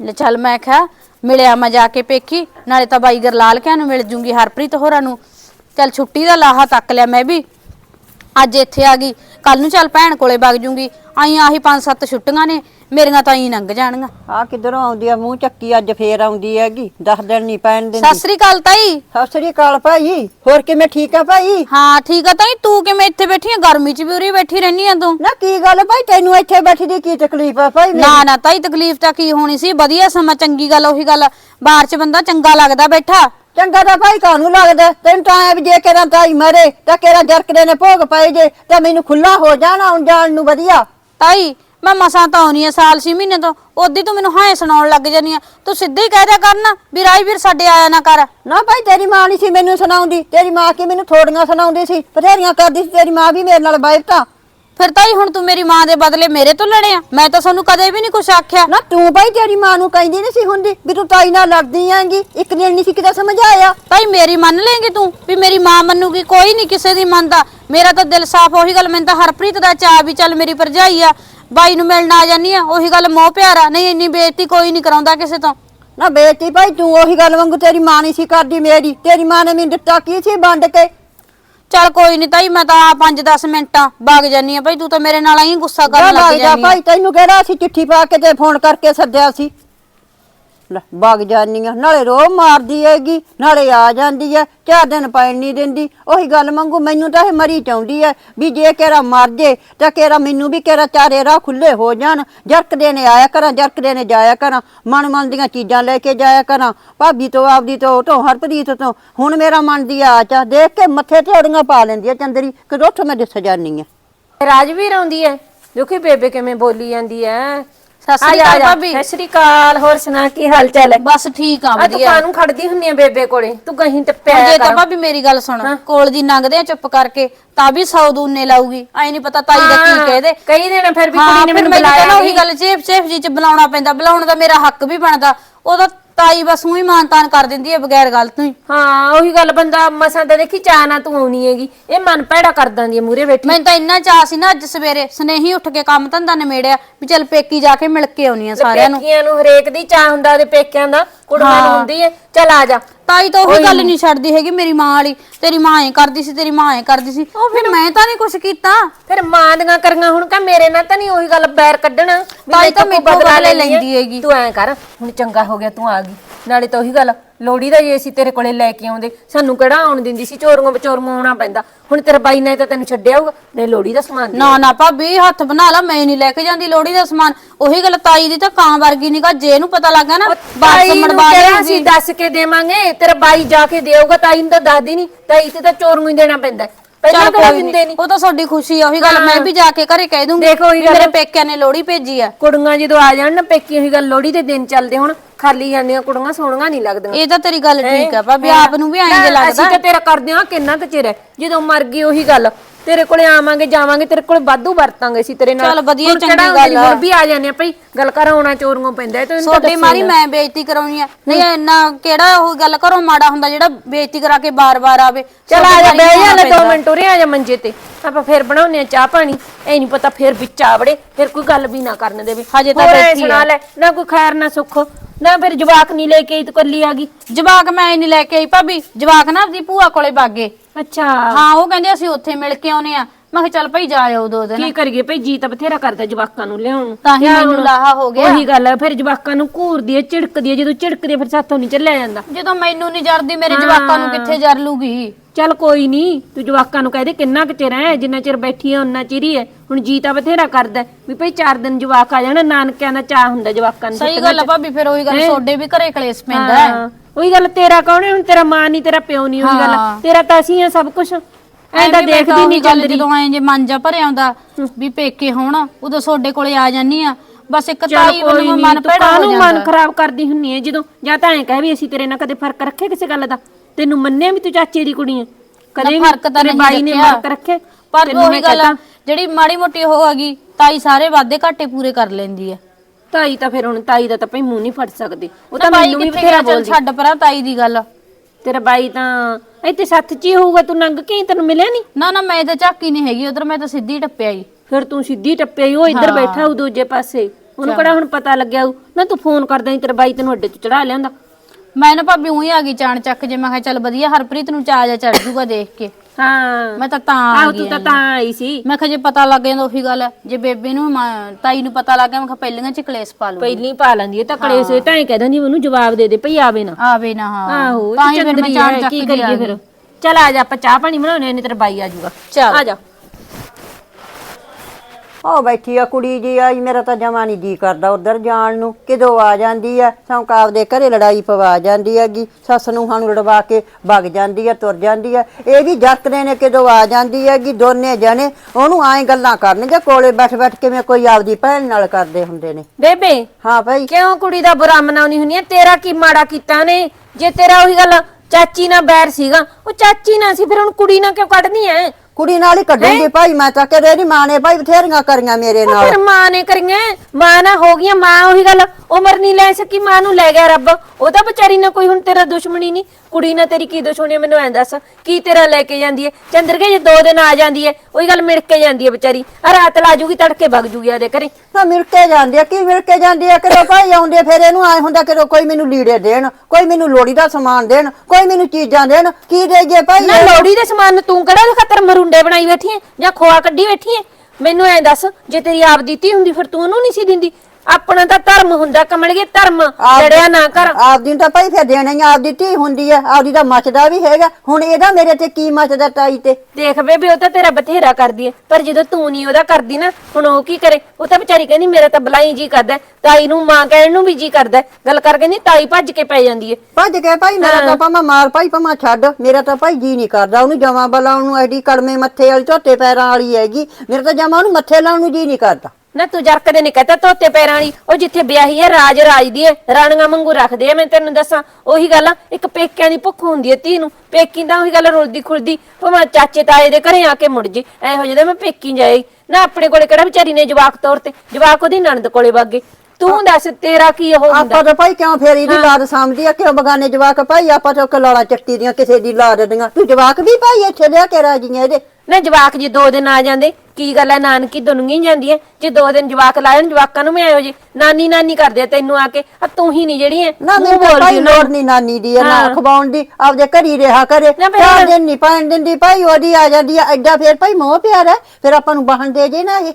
ਲੈ ਚੱਲ ਮੈਂ ਕਿਹਾ, ਮਿਲਿਆ ਮੈਂ ਜਾ ਕੇ ਪੇਖੀ ਨਾਲੇ ਤਾਂ ਬਾਈ ਗਰਲਾਲ ਕਿਆਂ ਨੂੰ ਮਿਲ ਜੂੰਗੀ, ਹਰਪ੍ਰੀਤ ਹੋਰਾਂ ਨੂੰ। ਚੱਲ ਛੁੱਟੀ ਦਾ ਲਾਹਾ ਤੱਕ ਲਿਆ ਮੈਂ ਵੀ। ਅੱਜ ਇੱਥੇ ਆ ਗਈ ਕੱਲ ਨੂੰ ਚੱਲ ਭੈਣ ਕੋਲੇ ਵਗ ਜੂੰਗੀ। ਆਈ ਆਹੀ ਪੰਜ ਸੱਤ ਛੁੱਟੀਆਂ ਨੇ ਮੇਰੀਆਂ ਤਾਂ ਹੀ ਲੰਘ ਜਾਣਗੀਆਂ। ਆ ਕਿਧਰੋਂ ਆਉਂਦੀ ਆ? ਮੂੰਹ ਚੱਕੀ ਅੱਜ ਫੇਰ ਆਉਂਦੀ ਹੈਗੀ। 10 ਦਿਨ ਨਹੀਂ ਪੈਣ ਦਿੰਦੀ। ਸਤਿ ਸ੍ਰੀ ਅਕਾਲ ਤਾਈ। ਸਤਿ ਸ੍ਰੀ ਅਕਾਲ ਭਾਈ। ਹੋਰ ਕਿਵੇਂ ਠੀਕ ਆ ਭਾਈ? ਹਾਂ ਠੀਕ ਆ ਤਾਈ। ਤੂੰ ਕਿਵੇਂ ਇੱਥੇ ਬੈਠੀ ਆ? ਗਰਮੀ 'ਚ ਵੀ ਉਰੀ ਬੈਠੀ ਰਹਿਨੀ ਆ ਤੂੰ। ਨਾ ਕੀ ਗੱਲ ਭਾਈ? ਤੈਨੂੰ ਇੱਥੇ ਬੈਠੀ ਦੀ ਕੀ ਤਕਲੀਫ ਆ ਭਾਈ ਨਾ ਨਾ ਤਾਈ ਤਕਲੀਫ ਤਾਂ ਕੀ ਹੋਣੀ ਸੀ? ਵਧੀਆ ਸਮਾਂ ਚੰਗੀ ਗੱਲ ਉਹੀ ਗੱਲ। ਬਾਹਰ 'ਚ ਬੰਦਾ ਚੰਗਾ ਲੱਗਦਾ ਬੈਠਾ। ਚੰਗਾ ਤਾਂ ਭਾਈ ਕਾਨੂੰ ਲੱਗਦਾ? ਤੈਨੂੰ ਤਾਂ ਐ ਵੀ ਜੇ ਕਿਹੜਾ ਤਾਈ ਮਰੇ ਤਾਂ ਕਿਹੜਾ ਜਰਕਦੇ ਨੇ ਭੋਗ ਪਏ ਜੇ ਤਾਂ ਮੈਨੂੰ ਖੁੱਲਾ ਹੋ ਜਾਣਾ ਆਉਣ ਜਾਣ ਨੂੰ ਵਧੀਆ। ਤਾਈ ਮੈਂ ਮਸਾਂ ਤਾਂ ਆਉਣੀ ਆ ਸਾਲ 6 ਮਹੀਨੇ ਤੋਂ ਉਦੀ ਤੂੰ ਮੈਨੂੰ ਹਾਏ ਸੁਣਾਉਣ ਲੱਗ ਜਾਨੀ ਆ। ਤੂੰ ਸਿੱਧੇ ਹੀ ਕਹਿ ਦਿਆ ਕਰਨਾ ਵੀ ਰਾਈ ਵੀਰ ਸਾਡੇ ਆਇਆ ਨਾ ਕਰ। ਨਾ ਭਾਈ ਤੇਰੀ ਮਾਂ ਨਹੀਂ ਸੀ ਮੈਨੂੰ ਸੁਣਾਉਂਦੀ। ਤੇਰੀ ਮਾਂ ਕੀ ਮੈਨੂੰ ਥੋੜੀਆਂ ਸੁਣਾਉਂਦੀ ਸੀ? ਬਥੇਰੀਆਂ ਕਰਦੀ ਸੀ ਤੇਰੀ ਮਾਂ ਵੀ ਮੇਰੇ ਨਾਲ ਬਾਈਤਾ ਫਿਰ ਤਾਈ ਹੁਣ ਤੂੰ ਮੇਰੀ ਮਾਂ ਦੇ ਬਦਲੇ ਮੇਰੇ ਤੋਂ ਲੜੇ ਆ। ਮੈਂ ਤਾਂ ਤੁਹਾਨੂੰ ਕਦੇ ਵੀ ਨਹੀਂ ਕੁਛ ਆਖਿਆ। ਨਾ ਤੂੰ ਭਾਈ ਤੇਰੀ ਮਾਂ ਨੂੰ ਕਹਿੰਦੀ ਨਹੀਂ ਸੀ ਹੁੰਦੀ ਵੀ ਤੂੰ ਤਾਈ ਨਾਲ ਲੜਦੀ ਆਂਗੀ। ਇੱਕ ਦਿਨ ਨਹੀਂ ਸੀ ਕਿਤੇ ਸਮਝ ਆਇਆ ਤਾਈ ਮੇਰੀ ਮੰਨ ਲੇਂਗੀ ਤੂੰ ਵੀ ਮੇਰੀ ਮਾਂ ਮੰਨੂਗੀ ਕੋਈ ਨਹੀਂ ਕਿਸੇ ਦੀ ਮੰਨਦਾ। ਮੇਰਾ ਤਾਂ ਦਿਲ ਸਾਫ਼ ਉਹੀ ਗੱਲ ਮੈਨੂੰ ਤਾਂ ਹਰਪ੍ਰੀਤ ਦਾ ਚਾਹ ਵੀ ਚੱਲ ਮੇਰੀ ਭਰਜਾਈ ਆ। ਬਾਈ ਨੂੰ ਮਿਲਣ ਆ ਜਾਨੀ ਆ ਉਹੀ ਗੱਲ ਮੋਹ ਪਿਆਰਾ ਨਹੀਂ ਇੰਨੀ ਬੇਇੱਜ਼ਤੀ ਕੋਈ ਨਹੀਂ ਕਰਾਉਂਦਾ ਕਿਸੇ ਤੋਂ। ਨਾ ਬੇਟੀ ਭਾਈ ਤੂੰ ਉਹੀ ਗੱਲ ਵਾਂਗੂ ਤੇਰੀ ਮਾਂ ਨਹੀਂ ਸੀ ਕਰਦੀ ਮੇਰੀ ਤੇਰੀ ਮਾਂ ਨੇ ਮੈਨੂੰ ਦਿੱਤਾ ਕੀ ਸੀ ਵੰਡ ਕੇ? ਚੱਲ ਕੋਈ ਨਹੀਂ ਤਾਈ ਮੈਂ ਤਾਂ 5-10 ਮਿੰਟਾਂ ਵਗ ਜਾਨੀ ਆ ਭਾਈ ਤੂੰ ਤਾਂ ਮੇਰੇ ਨਾਲ ਹੀ ਗੁੱਸਾ ਕਰਨ ਲੱਗ ਜਾ ਜਾਨੀ ਆ। ਭਾਈ ਤੈਨੂੰ ਕਿਹੜਾ ਸੀ ਚਿੱਠੀ ਪਾ ਕੇ ਤੇ ਫੋਨ ਕਰਕੇ ਸੱਦਿਆ ਸੀ? ਲੈ, ਵਗ ਜਾਨੀ ਆ। ਨਾਲੇ ਰੋ ਮਾਰਦੀ ਹੈਗੀ, ਨਾਲੇ ਆ ਜਾਂਦੀ ਹੈ ਚਾਰ ਦਿਨ ਪੈਣ ਨਹੀਂ ਦਿੰਦੀ, ਉਹੀ ਗੱਲ ਮੰਗੂ, ਮੈਨੂੰ ਤਾਂ ਇਹ ਮਰੀ ਚਾਹੁੰਦੀ ਹੈ ਵੀ ਜੇ ਕਿਹੜਾ ਮਰ ਜੇ, ਤਾਂ ਕਿਹੜਾ ਮੈਨੂੰ ਵੀ ਕਿਹੜਾ ਚਾਰੇ ਰਾਹ ਖੁੱਲੇ ਹੋ ਜਾਣ। ਜਰਕਦੇ ਨੇ ਆਇਆ ਕਰਾਂ, ਜਰਕਦੇ ਨੇ ਜਾਇਆ ਕਰਾਂ। ਮਨ ਮਨ ਦੀਆਂ ਚੀਜ਼ਾਂ ਲੈ ਕੇ ਜਾਇਆ ਕਰਾਂ। ਭਾਬੀ ਤੋਂ, ਆਪਦੀ ਤੋਂ, ਉਹ ਤੋਂ, ਹਰਪ੍ਰੀਤ ਤੋਂ। ਹੁਣ ਮੇਰਾ ਮਨ ਦੀ ਆਚ ਆ, ਦੇਖ ਕੇ ਮੱਥੇ ਤੇ ਅੜੀਆਂ ਪਾ ਲੈਂਦੀ ਹੈ ਚੰਦਰੀ ਕਿ ਉੱਥੋਂ ਮੈਂ ਦਿਸ ਜਾਨੀ ਆ। ਰਾਜਵੀਰ ਆਉਂਦੀ ਹੈ ਦੇਖੀ ਬੇਬੇ ਕਿਵੇਂ ਬੋਲੀ ਜਾਂਦੀ ਹੈ ਸਤਿ ਸ੍ਰੀ ਅਕਾਲ ਭਾਬੀ। ਸਤਿ ਸ੍ਰੀ ਅਕਾਲ ਹੋਰ ਸੁਣਾ ਕੀ ਹਾਲ ਚਾਲ ਹੈ? ਬਸ ਠੀਕ ਆ ਆ ਤੂੰ ਵਧੀਆ। ਕਾਨੂੰ ਖੜਦੀ ਹੁੰਨੀ ਆ ਬੇਬੇ ਕੋਲੇ ਤੂੰ ਕਹੀਂ ਤੇ ਹੁਣ ਪਿਆ ਜੇ ਤਾਂ ਕਰ। ਭਾਬੀ ਮੇਰੀ ਗੱਲ ਸੁਣ ਕੋਲ ਦੀ ਲੰਘਦੇ ਆ ਚੁੱਪ ਕਰਕੇ ਤਾਂ ਵੀ 100 ਦੂਨੇ ਲਾਊਗੀ ਐ ਨਹੀਂ ਪਤਾ ਤਾਈ ਦਾ ਕੀ ਕਹਦੇ। ਕਈ ਦਿਨ ਫਿਰ ਵੀ ਕੁੜੀ ਨੇ ਮੈਨੂੰ ਬੁਲਾਇਆ ਉਹੀ। ਗੱਲ ਚੇਪ ਚੇਪ ਜੀ ਚ ਬੁਲਾਉਣਾ ਪੈਂਦਾ ਬੁਲਾਉਣ ਦਾ ਮੇਰਾ ਹੱਕ ਵੀ ਬਣਦਾ ਉਹਦਾ ਤਾਈ ਬਸ ਉਹੀ ਮਾਨਤਾਨ ਕਰ ਦਿੰਦੀ ਹੈ ਬਗੈਰ ਗੱਲ ਤੋਂ ਹੀ। ਹਾਂ ਉਹੀ ਗੱਲ ਬੰਦਾ ਮਸਾਂ ਤਾਂ ਦੇਖੀ ਚਾਹ ਨਾ ਤੂੰ ਆਉਣੀ ਹੈਗੀ। ਇਹ ਮਨ ਭੈੜਾ ਕਰ ਦਿੰਦੀ ਹੈ ਮੂਰੇ ਬੈਠੀ। ਮੈਨੂੰ ਤਾਂ ਇੰਨਾ ਚਾਹ ਸੀ ਨਾ ਅੱਜ ਸਵੇਰੇ ਸਨੇਹੀ ਉੱਠ ਕੇ ਕੰਮ ਧੰਦਾ ਨਿਮੇੜਿਆ ਵੀ ਚੱਲ ਪੇਕੀ ਜਾ ਕੇ ਮਿਲ ਕੇ ਆਉਣੀ ਆ ਸਾਰਿਆਂ ਨੂੰ। ਪੇਕੀਆਂ ਨੂੰ ਹਰੇਕ ਦੀ ਚਾਹ ਹੁੰਦਾ ਉਹਦੇ ਪੇਕਿਆਂ ਦਾ ਕੁੜੀਆਂ ਨੂੰ ਹੁੰਦੀ ਹੈ। ਚੱਲ ਆ ਜਾ। ਤਾਈ ਤਾਂ ਉਹੀ ਗੱਲ ਨਹੀਂ ਛੱਡਦੀ ਹੈਗੀ ਮੇਰੀ ਮਾਂ ਵਾਲੀ। ਤੇਰੀ ਮਾਂ ਐ ਕਰਦੀ ਸੀ ਤੇਰੀ ਮਾਂ ਐ ਕਰਦੀ ਸੀ। ਫਿਰ ਮੈਂ ਤਾਂ ਨਹੀਂ ਕੁਛ ਕੀਤਾ। ਫਿਰ ਮਾਂ ਦੀਆਂ ਕਰੀਆਂ ਹੁਣ ਕਾ ਮੇਰੇ ਨਾਲ ਤਾਂ ਨਹੀਂ ਉਹੀ ਗੱਲ ਬੈਰ ਕੱਢਣਾ। ਵੀ ਤਾਈ ਤਾਂ ਮੈਥੋਂ ਬਦਲਾ ਬਦਲੇ ਲੈਂਦੀ ਹੈਗੀ। ਤੂੰ ਐਂ ਕਰ ਹੁਣ ਚੰਗਾ ਹੋ ਗਿਆ ਤੂੰ ਆ ਗਈ। ਨਾਲੇ ਤਾਂ ਉਹੀ ਗੱਲ ਲੋੜੀ ਦਾ ਜੇ ਅਸੀਂ ਤੇਰੇ ਕੋਲੇ ਲੈ ਕੇ ਆਉਂਦੇ। ਸਾਨੂੰ ਕਿਹੜਾ ਆਉਣ ਦਿੰਦੀ ਸੀ? ਚੋਰੀਆਂ ਵਿਚੋਰੀਆਂ ਆਉਣਾ ਪੈਂਦਾ। ਹੁਣ ਤੇਰਾ ਬਾਈ ਨੇ ਤਾਂ ਤੈਨੂੰ ਛੱਡਿਆ ਹੋਊਗਾ। ਨੇ ਲੋੜੀ ਦਾ ਸਮਾਨ ਦੇ। ਨਾ ਨਾ ਭਾਬੀ ਹੱਥ ਬਣਾ ਲਾ ਮੈਂ ਨਹੀਂ ਲੈ ਕੇ ਜਾਂਦੀ ਲੋੜੀ ਦਾ ਸਮਾਨ। ਉਹੀ ਗੱਲ ਤਾਈ ਦੀ ਤਾਂ ਕਾਂ ਵਰਗੀ ਨਿਕਾ ਜੇ ਇਹਨੂੰ ਪਤਾ ਲੱਗ ਗਿਆ ਨਾ ਬਾਈ ਨੂੰ ਮੜਵਾ ਦੇਊਗੀ ਅਸੀਂ ਦੱਸ ਕੇ ਦੇਵਾਂਗੇ ਤੇਰਾ ਬਾਈ ਜਾ ਕੇ ਦੇਊਗਾ ਤਾਈ ਨੂੰ ਤਾਂ ਦੱਸਦੀ ਨਹੀਂ ਤਾਈ ਤੇ ਤਾਂ ਚੋਰੀਆਂ ਹੀ ਦੇਣਾ ਪੈਂਦਾ। ਪਹਿਲਾਂ ਕਿਹੜਾ ਦਿੰਦੇ ਨਹੀਂ ਉਹ ਤਾਂ ਤੁਹਾਡੀ ਖੁਸ਼ੀ ਆ ਉਹੀ ਗੱਲ ਮੈਂ ਵੀ ਜਾ ਕੇ ਘਰੇ ਕਹਿ ਦੂੰਗੀ ਦੇਖੋ ਉਹੀ ਗੱਲ। ਮੇਰੇ ਪੇਕਿਆਂ ਨੇ ਲੋੜੀ ਭੇਜੀ ਆ। ਕੁੜੀਆਂ ਜਦੋਂ ਆ ਜਾਣ ਨਾ ਪੇਕੀ ਉਹੀ ਗੱਲ ਲੋੜੀ ਦੇ ਦਿਨ ਚੱਲਦੇ ਹੁਣ ਖਾਲੀ ਜਾਂਦੀਆਂ ਕੁੜੀਆਂ ਸੋਹਣੀਆਂ ਨਹੀਂ ਲੱਗਦੀਆਂ। ਇਹ ਤਾਂ ਤੇਰੀ ਗੱਲ ਠੀਕ ਆ ਭਾਬੀ ਆਪ ਨੂੰ ਵੀ ਐਂ ਜੇ ਲੱਗਦਾ। ਅਸੀਂ ਤਾਂ ਤੇਰਾ ਕਰਦੇ ਹਾਂ ਕਿੰਨਾ ਕੁ ਚਿਰ ਹੈ। ਜਦੋਂ ਮਰ ਗਈ ਉਹੀ ਗੱਲ। ਤੇਰੇ ਕੋਲੇ ਆਵਾਂਗੇ ਜਾਵਾਂਗੇ ਤੇਰੇ ਕੋਲੇ ਵਾਧੂ ਵਰਤਾਂਗੇ ਅਸੀਂ ਤੇਰੇ ਨਾਲ। ਚੱਲ ਵਧੀਆ, ਹੁਣ ਚੰਗੀ ਕਿਹੜਾ ਗੱਲ ਆ। ਹੁਣ ਵੀ ਆ ਜਾਂਦੇ ਆ ਭਈ ਗੱਲ ਕਰ ਆਉਣਾ ਚੋਰੀਆਂ ਪੈਂਦਾ ਹੈ ਤੇ ਇਹਨੂੰ ਤਾਂ ਮਾਰੀ ਮੈਂ ਬੇਇੱਜ਼ਤੀ ਕਰਾਉਣੀ ਆ। ਨਹੀਂ ਇੰਨਾ ਕਿਹੜਾ ਉਹ ਗੱਲ ਕਰੋ ਮਾੜਾ ਹੁੰਦਾ ਜਿਹੜਾ ਬੇਇੱਜ਼ਤੀ ਕਰਾ ਕੇ ਬਾਰ-ਬਾਰ ਆਵੇ? ਚਲ ਆ ਜਾ ਬਹਿ ਜਾ ਲੈ ਨੂੰ 2 ਮਿੰਟ ਉਰੇ ਆ ਜਾ ਮੰਜੇ ਤੇ। ਆਪਾਂ ਫੇਰ ਬਣਾਉਨੇ ਆ ਚਾਹ ਪਾਣੀ। ਐ ਨਹੀਂ ਪਤਾ ਫੇਰ ਵਿੱਚ ਆਵੜੇ ਫਿਰ ਕੋਈ ਗੱਲ ਵੀ ਨਾ ਕਰਨ ਦੇਵੇ। ਹਜੇ ਤਾਂ ਹੋਰ ਐਂ ਬੈਠੀ ਸੁਣਾ ਲੈ ਨਾ ਕੋਈ ਖੈਰ ਨਾ ਸੁੱਖ। ਨਾ ਫਿਰ ਜਵਾਕ ਨਹੀਂ ਲੈ ਕੇ ਆਈ ਤੂੰ ਕੱਲੀ ਆ ਗਈ। ਜਵਾਕ ਮੈਂ ਨਹੀਂ ਲੈ ਕੇ ਆਈ ਭਾਬੀ। ਜਵਾਕ ਨਾ ਆਪਦੀ ਭੂਆ ਕੋਲੇ ਬਾਗੇ। ਅੱਛਾ। ਹਾਂ ਉਹ ਕਹਿੰਦੇ ਅਸੀਂ ਉੱਥੇ ਮਿਲ ਕੇ ਆਉਨੇ ਆ। ਮੈਂ ਕਿਹਾ ਚੱਲ ਭਾਈ ਜਾ ਆਓ ਦੋ ਦਿਨ। ਕੀ ਕਰੀਏ ਭਈ ਜੀ ਤਾਂ ਬਥੇਰਾ ਕਰਦਾ ਜਵਾਕਾਂ ਨੂੰ ਲਿਆਉਣ। ਤਾਂ ਹੀ ਮੈਨੂੰ। ਲਾਹਾ ਹੋ ਗਿਆ। ਉਹੀ ਗੱਲ ਹੈ ਫਿਰ ਜਵਾਕਾਂ ਨੂੰ ਘੂਰਦੀ ਹੈ ਝਿੜਕਦੀ ਹੈ ਜਦੋਂ ਝਿੜਕਦੀ ਹੈ ਫਿਰ ਸਾਥੋਂ ਨਹੀਂ ਚੱਲਿਆ ਜਾਂਦਾ। ਜਦੋਂ ਮੈਨੂੰ ਨਹੀਂ ਜਰਦੀ ਮੇਰੇ ਜਵਾਕਾਂ ਨੂੰ ਕਿੱਥੇ ਜਰ ਲੂਗੀ? ਚੱਲ ਕੋਈ ਨਹੀਂ ਤੂੰ ਜਵਾਕਾਂ ਨੂੰ ਕਹਦੇ ਕਿੰਨਾ ਕੁ ਚਿਰ ਹੈ ਜਿੰਨਾ ਚਿਰ ਬੈਠੀ ਹੈ ਉਹਨਾਂ ਚਿਰ ਹੀ ਹੈ ਹੁਣ ਜੀ ਤਾਂ ਬਥੇਰਾ ਕਰਦਾ ਹੈ ਵੀ ਭਈ ਚਾਰ ਦਿਨ ਜਵਾਕ ਆ ਜਾਣ ਨਾਨਕਿਆਂ ਦਾ ਚਾਹ ਹੁੰਦਾ ਜਵਾਕਾਂ ਨੂੰ ਸਹੀ ਗੱਲ ਆ ਭਾਬੀ ਫਿਰ ਉਹੀ ਗੱਲ ਸੋਡੇ ਵੀ ਘਰੇ ਕਲੇਸ਼ ਪੈਂਦਾ ਹੈ ਹਾਂ, ਉਹੀ ਗੱਲ ਤੇਰਾ ਕੌਣ ਹੈ? ਹੁਣ ਤੇਰਾ ਮਾਂ ਨਹੀਂ ਤੇਰਾ ਪਿਓ ਨਹੀਂ ਉਹੀ ਗੱਲ ਹਾਂ। ਤੇਰਾ ਤਾਂ ਅਸੀਂ ਆ ਸਭ ਕੁਝ ਐਂ ਤਾਂ ਦੇਖਦੀ ਨਹੀਂ ਗੱਲ ਚੱਲਦੀ ਜਦੋਂ ਐਂ ਜੇ ਮਨ ਜਾ ਭਰਿਆ ਆਉਂਦਾ ਵੀ ਪੇਕੇ ਹੋਣ ਉਦੋਂ ਸੋਡੇ ਕੋਲੇ ਆ ਜਾਨੀ ਆ। ਬਸ ਇੱਕ ਤਾਈ ਕੋਈ ਵੱਲੋਂ ਨਹੀਂ ਮਨ ਤੂੰ ਭੈੜਾ ਹੋ ਕਾਹਨੂੰ ਜਾਂਦਾ। ਮਨ ਖਰਾਬ ਕਰਦੀ ਹੁੰਨੀ ਹੈ ਜਦੋਂ? ਜਾਂ ਤਾਂ ਐਂ ਕਹਿ ਵੀ ਅਸੀਂ ਤੇਰੇ ਨਾਲ ਕਦੇ ਫ਼ਰਕ ਰੱਖੇ ਕਿਸੇ ਗੱਲ ਦਾ? ਤੈਨੂੰ ਮੰਨਿਆ ਵੀ ਤੂੰ ਚਾਚੇ ਦੀ ਕੁੜੀ ਹੈ ਕਦੇ ਵੀ ਫ਼ਰਕ ਤਾਂ ਤੇਰੇ ਨਹੀਂ ਬਾਈ ਨੇ ਰੱਖਿਆ। ਫ਼ਰਕ ਰੱਖੇ ਪਰ ਤੈਨੂੰ ਉਹੀ ਮੈਂ ਗੱਲ ਆ, ਕਹਤਾ, ਜਿਹੜੀ ਮਾੜੀ ਮੋਟੀ ਉਹ ਹੈਗੀ ਤਾਈ ਸਾਰੇ ਵਾਅਦੇ ਘਾਟੇ ਪੂਰੇ ਕਰ ਲੈਂਦੀ ਆ। ਤਾਈ ਤਾਂ ਫਿਰ ਹੁਣ ਤਾਈ ਦਾ ਤਾਂ ਭਈ ਮੂੰਹ ਨਹੀਂ ਫੜ ਸਕਦੀ। ਉਹ ਤਾਂ ਮੈਨੂੰ ਵੀ ਬਥੇਰਾ ਬੋਲਦੀ। ਛੱਡ ਪਰਾਂ ਤਾਈ ਦੀ ਗੱਲ। ਤੇਰਾ ਬਾਈ ਤਾਂ ਇੱਥੇ ਸੱਥ 'ਚ ਹੀ ਹੋਊਗਾ ਤੂੰ ਨੰਗ ਕੇ ਤੈਨੂੰ ਮਿਲਿਆ ਨਹੀਂ? ਨਾ ਨਾ ਮੈਂ ਤਾਂ ਝਾਕੀ ਨਹੀਂ ਹੈਗੀ ਉਧਰ ਮੈਂ ਤਾਂ ਸਿੱਧੀ ਟੱਪਿਆ ਹੀ ਫਿਰ ਤੂੰ ਸਿੱਧੀ ਟੱਪਿਆ ਹੀ ਉਹ ਇੱਧਰ ਬੈਠਾ ਉਹ ਦੂਜੇ ਪਾਸੇ। ਉਹਨੂੰ ਕਿਹੜਾ ਹੁਣ ਪਤਾ ਲੱਗਿਆ ਹੋਊ? ਨਾ ਤੂੰ ਫੋਨ ਕਰਦਾ ਤੇਰਾ ਬਾਈ ਤੈਨੂੰ ਅੱਡੇ ਤੋਂ ਚੜਾ ਲਿਆਂਦਾ। ਮੈਂ ਨਾ ਭਾਬੀ ਉਹੀ ਆ ਗਈ ਚਾਣ ਚੱਕ ਜੇ ਮੈਂ ਕਿਹਾ ਚੱਲ ਵਧੀਆ ਹਰਪ੍ਰੀਤ ਨੂੰ ਚਾਹ ਜਾ ਚੜ ਜੂਗਾ ਦੇਖ ਕੇ। ਹਾਂ। ਮੈਂ ਤਾਂ ਤਾਂ ਆ ਆਹੋ ਗਈ ਤੂੰ ਤਾਂ ਤਾਂ ਆਈ ਸੀ। ਮੈਂ ਕਿਹਾ ਜੇ ਪਤਾ ਲੱਗ ਜਾਂਦਾ ਉਹੀ ਗੱਲ ਹੈ। ਜੇ ਬੇਬੇ ਨੂੰ ਮਾਂ- ਤਾਈ ਨੂੰ ਪਤਾ ਲੱਗ ਗਿਆ ਮੈਂ ਕਿਹਾ ਪਹਿਲੀਆਂ ਚ ਕਲੇਸ਼ ਪਾ ਲੂ ਪਹਿਲੀ ਪਾ ਲੈਂਦੀ ਇਹ ਤਾਂ ਕਲੇਸ਼ ਇਹ ਤਾਂ ਹੀ ਕਹਿ ਦਿੰਦੀ ਉਹਨੂੰ ਜਵਾਬ ਦੇ ਦੇ ਭਈ ਆਵੇ ਨਾ। ਆਵੇ ਨਾ ਹਾਂ। ਆਹੋ ਤਾਂ ਹੀ ਫਿਰ ਮੈਂ ਚੰਦਰੀ ਹੈ ਚੱਕ ਕੀ ਕੇ ਕਰੀਏ ਫਿਰ? ਚੱਲ ਆ ਜਾ ਆਪਾਂ ਚਾਹ ਪਾਣੀ ਬਣਾਉਣੇ ਨੇ ਤੇਰਾ ਬਾਈ ਆ ਜਾਊਗਾ। ਚੱਲ। ਆ ਜਾ। ਉਹ ਬੈਠੀ ਆ ਕੁੜੀ ਜੀ ਆਈ ਮੇਰਾ ਤਾਂ ਜਮਾ ਨਹੀਂ ਜੀ ਕਰਦਾ ਉਧਰ ਜਾਣ ਨੂੰ। ਕਿਦੋਂ ਆ ਜਾਂਦੀ ਆ? ਸੌਂਕ ਆਪਦੇ ਘਰੇ ਲੜਾਈ ਪਵਾ ਜਾਂਦੀ ਹੈਗੀ। ਸੱਸ ਨੂੰ ਸਾਨੂੰ ਲੜਵਾ ਕੇ ਭੱਗ ਜਾਂਦੀ ਆ ਤੁਰ ਜਾਂਦੀ ਆ। ਇਹ ਵੀ ਜੱਕਦੇ ਨੇ ਕਿਦੋਂ ਆ ਜਾਂਦੀ ਹੈਗੀ ਦੋਨੇ ਜਣੇ। ਉਹਨੂੰ ਐਂ ਗੱਲਾਂ ਕਰਨਗੇ ਕੋਲੇ ਬੈਠ ਬੈਠ ਕਿਵੇਂ ਕੋਈ ਆਪਦੀ ਭੈਣ ਨਾਲ ਕਰਦੇ ਹੁੰਦੇ ਨੇ। ਬੇਬੇ ਹਾਂ ਭਾਈ। ਕਿਉਂ ਕੁੜੀ ਦਾ ਬੁਰਾ ਮਨਾਉਣੀ ਹੁੰਦੀ ਹੈ ਤੇਰਾ ਕੀ ਮਾੜਾ ਕੀਤਾ ਨੇ ਜੇ ਤੇਰਾ ਉਹੀ ਗੱਲ ਚਾਚੀ ਨਾਲ ਬੈਰ ਸੀਗਾ ਉਹ ਚਾਚੀ ਨਾਲ ਸੀ ਫਿਰ ਹੁਣ ਕੁੜੀ ਨਾਲ ਕਿਉਂ ਕੱਢਣੀ ਐ? ਕੁੜੀ ਨਾਲ ਹੀ ਕੱਢੂਗੀ ਭਾਈ ਮੈਂ ਤਾਂ ਕਦੇ ਨਹੀਂ ਮਾਂ ਨੇ ਭਾਈ ਬਥੇਰੀਆਂ ਕਰੀਆਂ ਮੇਰੇ ਉਹ ਨਾਲ। ਫਿਰ ਮਾਂ ਨੇ ਕਰੀਆਂ ਮਾਂ ਨਾ ਹੋ ਗਈਆਂ ਮਾਂ ਉਹੀ ਗੱਲ ਉਮਰ ਨਹੀਂ ਲੈ ਸਕੀ ਮਾਂ ਨੂੰ ਲੈ ਗਿਆ ਰੱਬ। ਉਹ ਤਾਂ ਵਿਚਾਰੀ ਨਾਲ ਕੋਈ ਹੁਣ ਤੇਰਾ ਦੁਸ਼ਮਣੀ ਨਹੀਂ। ਕੁੜੀ ਨਾਲ ਤੇਰੀ ਕੀ ਦੁਸ਼ਮਣੀ ਹੈ ਮੈਨੂੰ ਐਂ ਦੱਸ ਕੀ ਤੇਰਾ ਲੈ ਕੇ ਜਾਂਦੀ ਹੈ ਚੰਦਰਗੇ ਜੇ ਦੋ ਦਿਨ ਆ ਜਾਂਦੀ ਹੈ ਉਹੀ ਗੱਲ ਮਿਲ ਕੇ ਜਾਂਦੀ ਹੈ ਵਿਚਾਰੀ। ਆ ਰਾਤ ਲਾ ਜੂਗੀ ਤੜਕੇ ਵਗ ਜੂਗੀ ਆਦੇ ਘਰੇ। ਨਾ ਮਿਲ ਕੇ ਜਾਂਦੇ ਆ ਕੀ ਮਿਲ ਕੇ ਜਾਂਦੇ ਆ ਕਦੋਂ ਭਾਈ ਆਉਂਦੇ ਫਿਰ ਇਹਨੂੰ ਆਏ ਹੁੰਦਾ ਕਦੋਂ ਕੋਈ ਮੈਨੂੰ ਲੀੜੇ ਦੇਣ ਕੋਈ ਮੈਨੂੰ ਲੋੜੀ ਦਾ ਸਮਾਨ ਦੇਣ ਕੋਈ ਮੈਨੂੰ ਚੀਜ਼ਾਂ ਦੇਣ ਕੀ ਦੇਈਏ ਭਾਈ ਨਾ ਲੋੜੀ ਦੇ ਸਮਾਨ ਨੂੰ ਤੂੰ ਕਿਹੜਾ ਉਹਦੇ ਖਾਤਰ ਮਰੁੰਡੇ ਬਣਾਈ ਬੈਠੀ ਐ ਜਾਂ ਖੋਆ ਕੱਢੀ ਬੈਠੀ ਐ ਮੈਨੂੰ ਐਂ ਦੱਸ ਜੇ ਤੇਰੀ ਆਪ ਦਿੱਤੀ ਹੁੰਦੀ ਫਿਰ ਤੂੰ ਉਹਨੂੰ ਨਹੀਂ ਸੀ ਦਿੰਦੀ। ਆਪਣਾ ਤਾਂ ਧਰਮ ਹੁੰਦਾ ਕਮਲਗੇ ਧਰਮ ਲੜਿਆ ਨਾ ਕਰ। ਆਪਦੀ ਤਾਂ ਭਾਈ ਫਿਰ ਦੇਣਾ ਹੀ ਆ, ਆਪਦੀ ਧੀ ਹੁੰਦੀ ਆ ਆਪਦੀ ਦਾ ਮੱਚਦਾ ਵੀ ਹੈਗਾ। ਹੁਣ ਇਹਦਾ ਮੇਰੇ ਤੇ ਕੀ ਮੱਚਦਾ ਤਾਈ ਤੇ? ਦੇਖ ਬੇਬੇ ਉਹ ਤਾਂ ਤੇਰਾ ਬਥੇਰਾ ਕਰਦੀ ਐ ਪਰ ਜਦੋਂ ਤੂੰ ਨਹੀਂ ਉਹਦਾ ਕਰਦੀ ਨਾ ਹੁਣ ਉਹ ਕੀ ਕਰੇ? ਉਹ ਤਾਂ ਵਿਚਾਰੀ ਕਹਿੰਦੀ ਮੇਰਾ ਤਾਂ ਬਲਾਈ ਜੀ ਕਰਦਾ ਹੈ। ਤਾਈ ਨੂੰ ਮਾਂ ਕਹਿਣ ਨੂੰ ਵੀ ਜੀ ਕਰਦਾ ਹੈ। ਗੱਲ ਕਰ ਕਹਿੰਦੀ ਤਾਈ ਭੱਜ ਕੇ ਪੈ ਜਾਂਦੀ ਐ ਭੱਜ ਕੇ ਭਾਈ ਮੇਰਾ ਤਾਂ ਭਾਵੇਂ ਮਾਰ ਭਾਈ ਭਾਵੇਂ ਛੱਡ ਮੇਰਾ ਤਾਂ ਭਾਈ ਜੀ ਨਹੀਂ ਕਰਦਾ। ਉਹਨੂੰ ਜਮਾ ਬਲਾਉਣ ਨੂੰ ਐਡੀ ਕੜਮੇ ਮੱਥੇ ਵਾਲੀ ਝੋਟੇ ਪੈਰਾਂ ਵਾਲੀ ਹੈਗੀ। ਮੇਰਾ ਤਾਂ ਜਮਾ ਉਹਨੂੰ ਮੱਥੇ ਲਾਉਣ ਨੂੰ ਜੀ ਨਹੀਂ ਕਰਦਾ। ਨਾ ਤੂੰ ਜਰਕ ਦੇ ਨਹੀਂ ਕਹਤਾ ਤੋਤੇ ਪੈਰਾਂ ਵਾਲੀ, ਉਹ ਜਿੱਥੇ ਵਿਆਹੀ ਹੈ, ਰਾਜ ਰਾਜ ਦੀ ਹੈ, ਰਾਣੀਆਂ ਵਾਂਗੂ ਰੱਖਦੇ ਆ, ਮੈਂ ਤੈਨੂੰ ਦੱਸਾਂ। ਉਹੀ ਗੱਲ ਆ, ਇੱਕ ਪੇਕਿਆਂ ਦੀ ਭੁੱਖ ਹੁੰਦੀ ਹੈ ਧੀ ਨੂੰ, ਪੇਕੀ ਦਾ ਉਹੀ ਗੱਲ ਰੁਲਦੀ ਖੁਲਦੀ, ਭਾਵੇਂ ਚਾਚੇ ਤਾਏ ਦੇ ਘਰੇ ਆ ਕੇ ਮੁੜ ਜੇ ਐਹੋ ਜਿਹਦਾ ਮੈਂ ਪੇਕੀ ਜਾਈ ਨਾ ਆਪਣੇ ਕੋਲੇ ਕਿਹੜਾ ਵਿਚਾਰੀ ਨੇ ਜਵਾਕ ਤੌਰ ਤੇ, ਜਵਾਕ ਉਹਦੀ ਨਣਦ ਕੋਲੇ ਵਾਗੇ ਤੂੰ ਦੱਸ ਤੇਰਾ ਕੀ ਉਹ ਹੁੰਦਾ? ਆਪਾਂ ਤਾਂ ਭਾਈ ਕਿਉਂ ਫੇਰ ਇਹਦੀ ਲਾਦ ਸਾਂਭਦੀ ਆ? ਕਿਉਂ ਬਗਾਨੇ ਜਵਾਕ ਭਾਈ? ਆਪਾਂ ਤਾਂ ਕਲਾਲਾ ਚੱਕੀ ਦੀਆਂ ਕਿਸੇ ਦੀ ਲਾਦ ਦੀਆਂ। ਤੂੰ ਜਵਾਕ ਵੀ ਭਾਈ ਇੱਥੇ ਲਿਆ ਕੇ ਰਾਜੀਆਂ ਇਹਦੇ? ਨਾ ਜਵਾਕ ਜੇ ਦੋ ਦਿਨ ਆ ਜਾਂਦੇ। ਕੀ ਗੱਲ ਹੈ ਨਾਨਕੀ ਦੁਨੀਆ ਜਾਂਦੀ ਹੈ ਜੇ ਦੋ ਦਿਨ ਜਵਾਕ ਲਾਇਣ ਜਵਾਕਾਂ ਨੂੰ ਮੈਂ ਆਇਓ ਜੀ। ਨਾਨੀ ਨਾਨੀ ਕਰਦੇ ਆ ਤੈਨੂੰ ਆ ਕੇ। ਆ ਤੂੰ ਹੀ ਨਹੀਂ ਜਿਹੜੀ ਹੈ ਨਾ ਮੂੰਹ ਮੈਨੂੰ ਤਾਂ ਬੋਲਦੀ ਭਾਈ ਨੂੰ। ਲੋੜ ਨਹੀਂ ਨਾਨੀ ਦੀ ਨਾ ਖਵਾਉਣ ਦੀ। ਆਪਦੇ ਘਰੀ ਰਿਹਾ ਕਰੇ। ਨਾ ਫਿਰ- ਚਾਰ ਦਿਨ ਨਹੀਂ ਪਾਣ ਦਿੰਦੀ। ਭਾਈ ਉਹਦੀ ਆ ਜਾਂਦੀ ਆ। ਐਡਾ ਫੇਰ ਭਾਈ ਮੋਹ ਪਿਆਰ ਹੈ ਫਿਰ ਆਪਾਂ ਨੂੰ ਬਾਹਣ ਦੇ ਜੇ ਨਾ ਇਹ।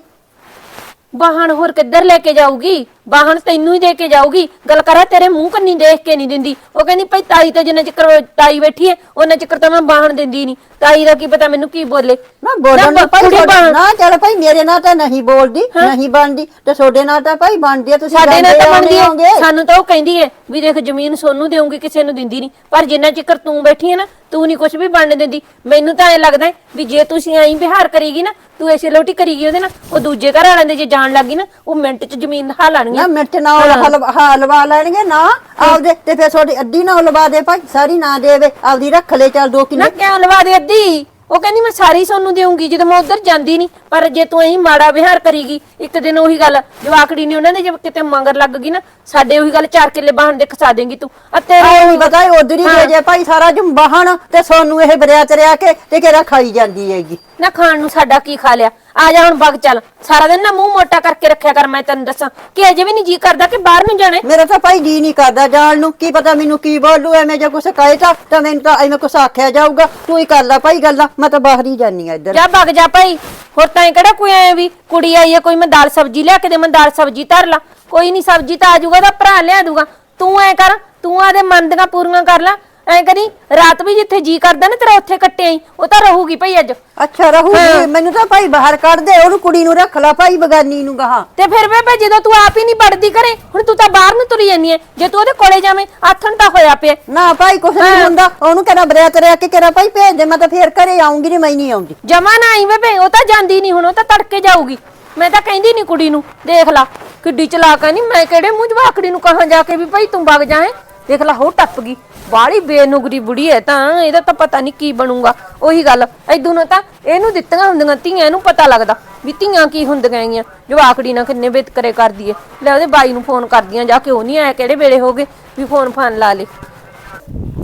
ਵਾਹਣ ਹੋਰ ਕਿੱਧਰ ਲੈ ਕੇ ਜਾਊਗੀ? ਵਾਹਣ ਤੈਨੂੰ ਹੀ ਦੇ ਕੇ ਜਾਊਗੀ। ਗੱਲ ਕਰਾ ਤੇਰੇ ਮੂੰਹ ਕੰਨੀ ਦੇਖ ਕੇ ਨਹੀਂ ਦਿੰਦੀ। ਉਹ ਕਹਿੰਦੀ ਭਾਈ ਤਾਈ ਤੇ ਜਿੰਨਾ ਚਿਕਰ ਤਾਈ ਬੈਠੀ ਹੈ ਉਹਨਾਂ ਚਿਕਰ ਤਾਂ ਮੈਂ ਵਾਹਣ ਦਿੰਦੀ ਨਹੀਂ ਤਾਈ ਦਾ ਕੀ ਪਤਾ ਮੈਨੂੰ ਕੀ ਬੋਲੇ? ਨਾ ਬੋਲਣ ਨਾ ਭਾਈ ਕੁੜੀ ਤੁਹਾਡੇ- ਬਣ- ਨਾ ਚੱਲ ਭਾਈ ਮੇਰੇ ਨਾਲ ਤਾਂ ਨਹੀਂ ਬੋਲਦੀ ਨਹੀਂ ਬਣਦੀ। ਤੇ ਤੁਹਾਡੇ ਨਾਲ ਤਾਂ ਭਾਈ ਬਣਦੀ ਆ ਤੁਸੀਂ ਸਾਡੇ ਨਾਲ ਤਾਂ ਬਣਦੀ ਹੈ ਹੋਗੇ। ਸਾਨੂੰ ਤਾਂ ਉਹ ਕਹਿੰਦੀ ਹੈ ਵੀ ਦੇਖ ਜ਼ਮੀਨ ਸੋਨੂੰ ਦੇਉਂਗੀ ਕਿਸੇ ਨੂੰ ਦਿੰਦੀ ਨਹੀਂ ਪਰ ਜਿੰਨਾ ਚਿਕਰ ਤੂੰ ਬੈਠੀ ਹੈ ਨਾ ਤੂੰ ਨਹੀਂ ਕੁਝ ਵੀ ਬਣਨ ਦਿੰਦੀ। ਮੈਨੂੰ ਤਾਂ ਐ ਲੱਗਦਾ ਹੈ ਵੀ ਜੇ ਤੁਸੀਂ ਐਂ ਵਿਹਾਰ ਕਰੇਗੀ ਨਾ ਤੂੰ ਐਸੇ ਲੋਟੀ ਕਰੇਗੀ ਉਹਦੇ ਨਾਲ ਉਹ ਦੂਜੇ ਘਰ ਵਾਲਿਆਂ ਦੇ ਜੇ ਜਾਣ ਲੱਗੀ ਨਾ ਉਹ ਮਿੰਟ 'ਚ ਜ਼ਮੀਨ ਹਾ ਨਾ ਲੈਣਗੀਆਂ ਮਿਰਚ ਨਾ ਹਲਵਾ ਹਾਂ। ਲਵਾ ਲੈਣਗੇ ਨਾ ਆਪਦੇ ਤੇ ਫਿਰ ਤੁਹਾਡੀ ਅੱਧੀ ਨਾ ਲਵਾ ਦੇ ਭਾਈ ਸਾਰੀ ਨਾ ਦੇਵੇ ਆਪਦੀ ਰੱਖ ਲੈ ਚੱਲ ਦੋ ਨਾ ਕਿਉਂ ਲਵਾ ਦੇ ਅੱਧੀ? ਉਹ ਕਹਿੰਦੀ ਮੈਂ ਸਾਰੀ ਸੋਨੂੰ ਦੇਉਂਗੀ ਜਦੋਂ ਮੈਂ ਉਧਰ ਜਾਂਦੀ ਨਹੀਂ ਪਰ ਜੇ ਤੂੰ ਐਂ ਮਾੜਾ ਵਿਹਾਰ ਕਰੇਗੀ ਇੱਕ ਦਿਨ ਉਹੀ ਗੱਲ ਜਵਾਕੜੀ ਨੇ ਉਹਨਾਂ ਦੇ ਜੇ ਕਿਤੇ ਮੰਗਰ ਲੱਗ ਗਈ ਨਾ ਸਾਡੇ ਉਹੀ ਗੱਲ ਚਾਰ ਕਿੱਲੇ ਬਾਹਣ ਦੇ ਖਸਾ ਦੇਂਗੀ ਤੂੰ। ਆ ਤੇਰੇ ਨਹੀਂ ਪਤਾ ਉਧਰ ਹੀ ਦੇ ਜੇ ਭਾਈ ਸਾਰਾ ਜਮ ਬਾਹਣ ਤੇ ਸੋਨੂੰ ਇਹ ਬਰਿਆ ਤਰਿਆ ਕੇ ਤੇ ਕਿਹੜਾ ਖਾਈ ਜਾਂਦੀ ਹੈਗੀ। ਨਾ ਖਾਣ ਨੂੰ ਸਾਡਾ ਕੀ ਖਾ ਲਿਆ? ਆ ਜਾ ਹੁਣ ਬਗ ਚੱਲ। ਸਾਰਾ ਦਿਨ ਨਾ ਮੂੰਹ ਮੋਟਾ ਕਰਕੇ ਰੱਖਿਆ ਕਰ ਮੈਂ ਤੈਨੂੰ ਦੱਸਾਂ। ਕਿ ਅਜੇ ਵੀ ਨਹੀਂ ਜੀ ਕਰਦਾ ਕਿ ਬਾਹਰ ਨੂੰ ਜਾਣੇ ਮੇਰਾ ਤਾਂ ਭਾਈ ਜੀ ਨਹੀਂ ਕਰਦਾ ਜਾਣ ਨੂੰ। ਕੀ ਪਤਾ ਮੈਨੂੰ ਕੀ ਬੋਲੂ ਐਵੇਂ ਜੇ ਕੁਛ ਕਹੇ ਤਾਂ ਤਾਂ ਮੈਨੂੰ ਤਾਂ ਐਵੇਂ ਕੁਛ ਆਖਿਆ ਜਾਊਗਾ। ਤੂੰ ਹੀ ਕਰ ਲੈ ਭਾਈ ਗੱਲਾਂ ਮੈਂ ਤਾਂ ਬਾਹਰ ਹੀ ਜਾਨੀ ਆ ਇੱਧਰ। ਜਾ ਬਗ ਜਾ ਭਾਈ। ਹੋਰ ਤਾਂ ਇਹ ਕਿਹੜਾ ਕੋਈ ਐ ਵੀ ਕੁੜੀ ਆਈ ਹੈ ਕੋਈ ਮੈਂ ਦਾਲ ਸਬਜ਼ੀ ਲਿਆ ਕੇ ਦੇ ਮੈਂ ਦਾਲ ਸਬਜ਼ੀ ਧਰ ਲਾ। ਕੋਈ ਨਹੀਂ ਸਬਜ਼ੀ ਤਾਂ ਆ ਜਾਊਗਾ ਤਾਂ ਭਰਾ ਲਿਆ ਦੂਗਾ ਤੂੰ ਐ ਕਰ ਤੂੰ ਆਦੇ ਮਨ ਦੀਆਂ ਪੂਰੀਆਂ ਕਰ ਲੈ। ਐ ਕਰੀ ਰਾਤ ਵੀ ਜਿੱਥੇ ਜੀ ਕਰਦਾ ਨਾ ਤੇਰਾ ਉੱਥੇ ਕੱਟੇ ਆਈ ਉਹ ਤਾਂ ਰਹੂਗੀ ਭਾਈ ਅੱਜ। ਅੱਛਾ ਰਹੂਗੀ। ਮੈਨੂੰ ਤਾਂ ਭਾਈ ਬਾਹਰ ਕੱਢ ਦੇ ਉਹਨੂੰ ਕੁੜੀ ਨੂੰ ਰੱਖ ਲੈ ਭਾਈ ਬਗਾਨੀ ਨੂੰ ਗਾਹਾਂ। ਤੇ ਫਿਰ ਬੇਬੇ ਜਦੋਂ ਤੂੰ ਆਪ ਹੀ ਨਹੀਂ ਵੜਦੀ ਕਰੇ ਹੁਣ ਤੂੰ ਤਾਂ ਬਾਹਰ ਨੂੰ ਤੁਰੀ ਜਾਂਦੀ ਐ। ਜੇ ਤੂੰ ਉਹਦੇ ਕੋਲੇ ਜਾਵੇਂ ਆਥਣ ਤਾਂ ਹੋਇਆ ਪਿਆ। ਨਾ ਭਾਈ ਕੁਛ ਨਹੀਂ ਹੁੰਦਾ। ਉਹਨੂੰ ਕਹਿੰਦਾ ਬਰਿਆ ਤਰਿਆ ਕੇ ਕਿਹੜਾ ਭਾਈ ਭੇਜ ਦੇ ਮੈਂ ਤਾਂ ਫੇਰ ਘਰੇ ਆਉਂਗੀ ਨਹੀਂ ਮੈਂ ਨਹੀਂ ਆਉਂਦੀ। ਜਮਾ ਨਾ ਆਈ ਬੇਬੇ ਉਹ ਤਾਂ ਜਾਂਦੀ ਨਹੀਂ ਹੁਣ ਉਹ ਤਾਂ ਤੜਕੇ ਜਾਊਗੀ। ਮੈਂ ਤਾਂ ਕਹਿੰਦੀ ਨਹੀਂ ਕੁੜੀ ਨੂੰ ਦੇਖ ਲਾ ਕਿੱਡੀ ਚਲਾਕ ਨਹੀਂ ਮੈਂ ਕਿਹੜੇ ਮੂੰਹ ਜਵਾਕੜੀ ਨੂੰ ਕਹਾਂ ਜਾ ਕੇ ਵੀ ਭਾਈ ਤੂੰ ਵਗ ਜਾਏ ਦੇਖ ਲਾ ਹੋ ਟੱਪ ਗਈ। ਬਾੜੀ ਬੇਨੁਗਰੀ ਬੁੜੀ ਹੈ ਤਾਂ ਇਹਦਾ ਤਾਂ ਪਤਾ ਨਹੀਂ ਕੀ ਬਣੂਗਾ। ਉਹੀ ਗੱਲ ਐਦੂ ਨਾ ਤਾਂ ਇਹਨੂੰ ਦਿੱਤੀਆਂ ਹੁੰਦੀਆਂ ਧੀਆਂ ਇਹਨੂੰ ਪਤਾ ਲੱਗਦਾ ਵੀ ਧੀਆਂ ਕੀ ਹੁੰਦੀਆਂ ਹੈਗੀਆਂ। ਜਵਾਕੜੀ ਨਾਲ ਕਿੰਨੇ ਵਿਤਕਰੇ ਕਰਦੀ ਏ ਲੈ ਉਹਦੇ ਬਾਈ ਨੂੰ ਫੋਨ ਕਰਦੀਆਂ ਜਾ ਕੇ ਉਹ ਨਹੀਂ ਆਇਆ ਕਿਹੜੇ ਵੇਲੇ ਹੋ ਗਏ ਵੀ ਫੋਨ ਫਾਨ ਲਾ ਲੇ।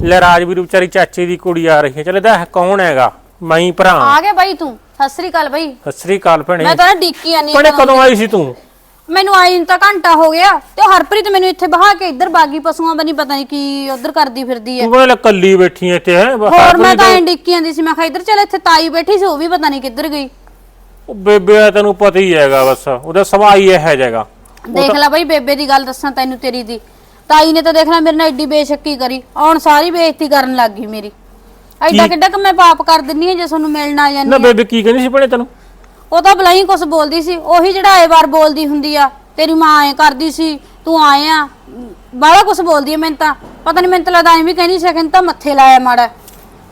ਲੈ ਰਾਜਵੀਰ ਵਿਚਾਰੀ ਚਾਚੇ ਦੀ ਕੁੜੀ ਆ ਰਹੀ ਹੈ ਚਲ ਇਹਦਾ ਕੌਣ ਹੈਗਾ? ਮੈਂ ਭਰਾ। ਆ ਗਿਆ ਬਾਈ ਤੂੰ। ਸਤਿ ਸ੍ਰੀ ਅਕਾਲ ਬਾਈ। ਸਤਿ ਸ੍ਰੀ ਅਕਾਲ ਭੈਣੇ। ਮੈਂ ਤਾਂ ਡੀਕੀ ਆਨੀ ਭੈਣੇ ਕਦੋਂ ਆਈ ਸੀ ਤੂੰ? ਮੈਨੂੰ ਆਈ ਨੂੰ ਤਾਂ ਘੰਟਾ ਹੋ ਗਿਆ ਤੇ ਉਹ ਹਰਪ੍ਰੀਤ ਮੈਨੂੰ ਇੱਥੇ ਬਹਾ ਕੇ ਇੱਧਰ ਬਾਗੀ ਪਸ਼ੂਆਂ ਬਣੀ ਪਤਾ ਨਹੀਂ ਕੀ ਉਧਰ ਕਰਦੀ ਫਿਰਦੀ ਐ। ਤੂੰ ਕਹਿੰਦਾ ਕੱਲੀ ਬੈਠੀ ਐ ਇੱਥੇ ਹੈ? ਹੋਰ ਮੈਂ ਤਾਂ ਇੰਡਿੱਕੀ ਆਂਦੀ ਸੀ ਮੈਂ ਕਿਹਾ ਇੱਧਰ ਚੱਲ ਇੱਥੇ ਤਾਈ ਬੈਠੀ ਸੀ ਉਹ ਵੀ ਪਤਾ ਨਹੀਂ ਕਿੱਧਰ ਗਈ। ਉਹ ਬੇਬੇ ਆ ਤੈਨੂੰ ਪਤਾ ਹੀ ਹੈਗਾ ਬਸ ਉਹਦਾ ਸੁਭਾਅ ਹੀ ਇਹ ਜਾਏਗਾ ਦੇਖ ਲੈ ਬਈ ਬੇਬੇ ਦੀ ਗੱਲ ਦੱਸਾਂ ਤੈਨੂੰ ਤੇਰੀ ਦੀ। ਤਾਈ ਨੇ ਤਾਂ ਦੇਖ ਲੈ ਮੇਰੇ ਨਾਲ ਐਡੀ ਬੇਸ਼ੱਕੀ ਕਰੀ ਆਉਣ ਸਾਰੀ ਬੇਇੱਜ਼ਤੀ ਕਰਨ ਲੱਗ ਗਈ ਮੇਰੀ। ਐਡਾ ਕਿੱਡਾ ਕਿ ਮੈਂ ਪਾਪ ਕਰ ਦਿੰਨੀ ਆ ਜੇ ਤੁਹਾਨੂੰ ਮਿਲਣ ਆ ਜਾਂਦੀ ਨਾ ਆ। ਬੇਬੇ ਕੀ ਕਹਿੰਦੀ ਸੀ ਭਣੇ ਤੈਨੂੰ? ਉਹ ਤਾਂ ਬਲਾਈ ਕੁਛ ਬੋਲਦੀ ਸੀ ਉਹੀ ਜਿਹੜਾ ਆਏ ਵਾਰ ਬੋਲਦੀ ਹੁੰਦੀ ਆ ਤੇਰੀ ਮਾਂ ਐ ਕਰਦੀ ਸੀ ਤੂੰ ਆਏ ਆ ਬਾਹਲਾ ਕੁਛ ਬੋਲਦੀ ਐ ਮੈਨੂੰ ਤਾਂ ਪਤਾ ਨਹੀਂ ਮੈਨੂੰ ਤਾਂ ਲੱਗਦਾ ਐਵੇਂ ਕਹਿੰਦੀ ਸੀ ਕਹਿੰਦੀ ਤਾਂ ਮੱਥੇ ਲਾਇਆ ਮਾੜਾ।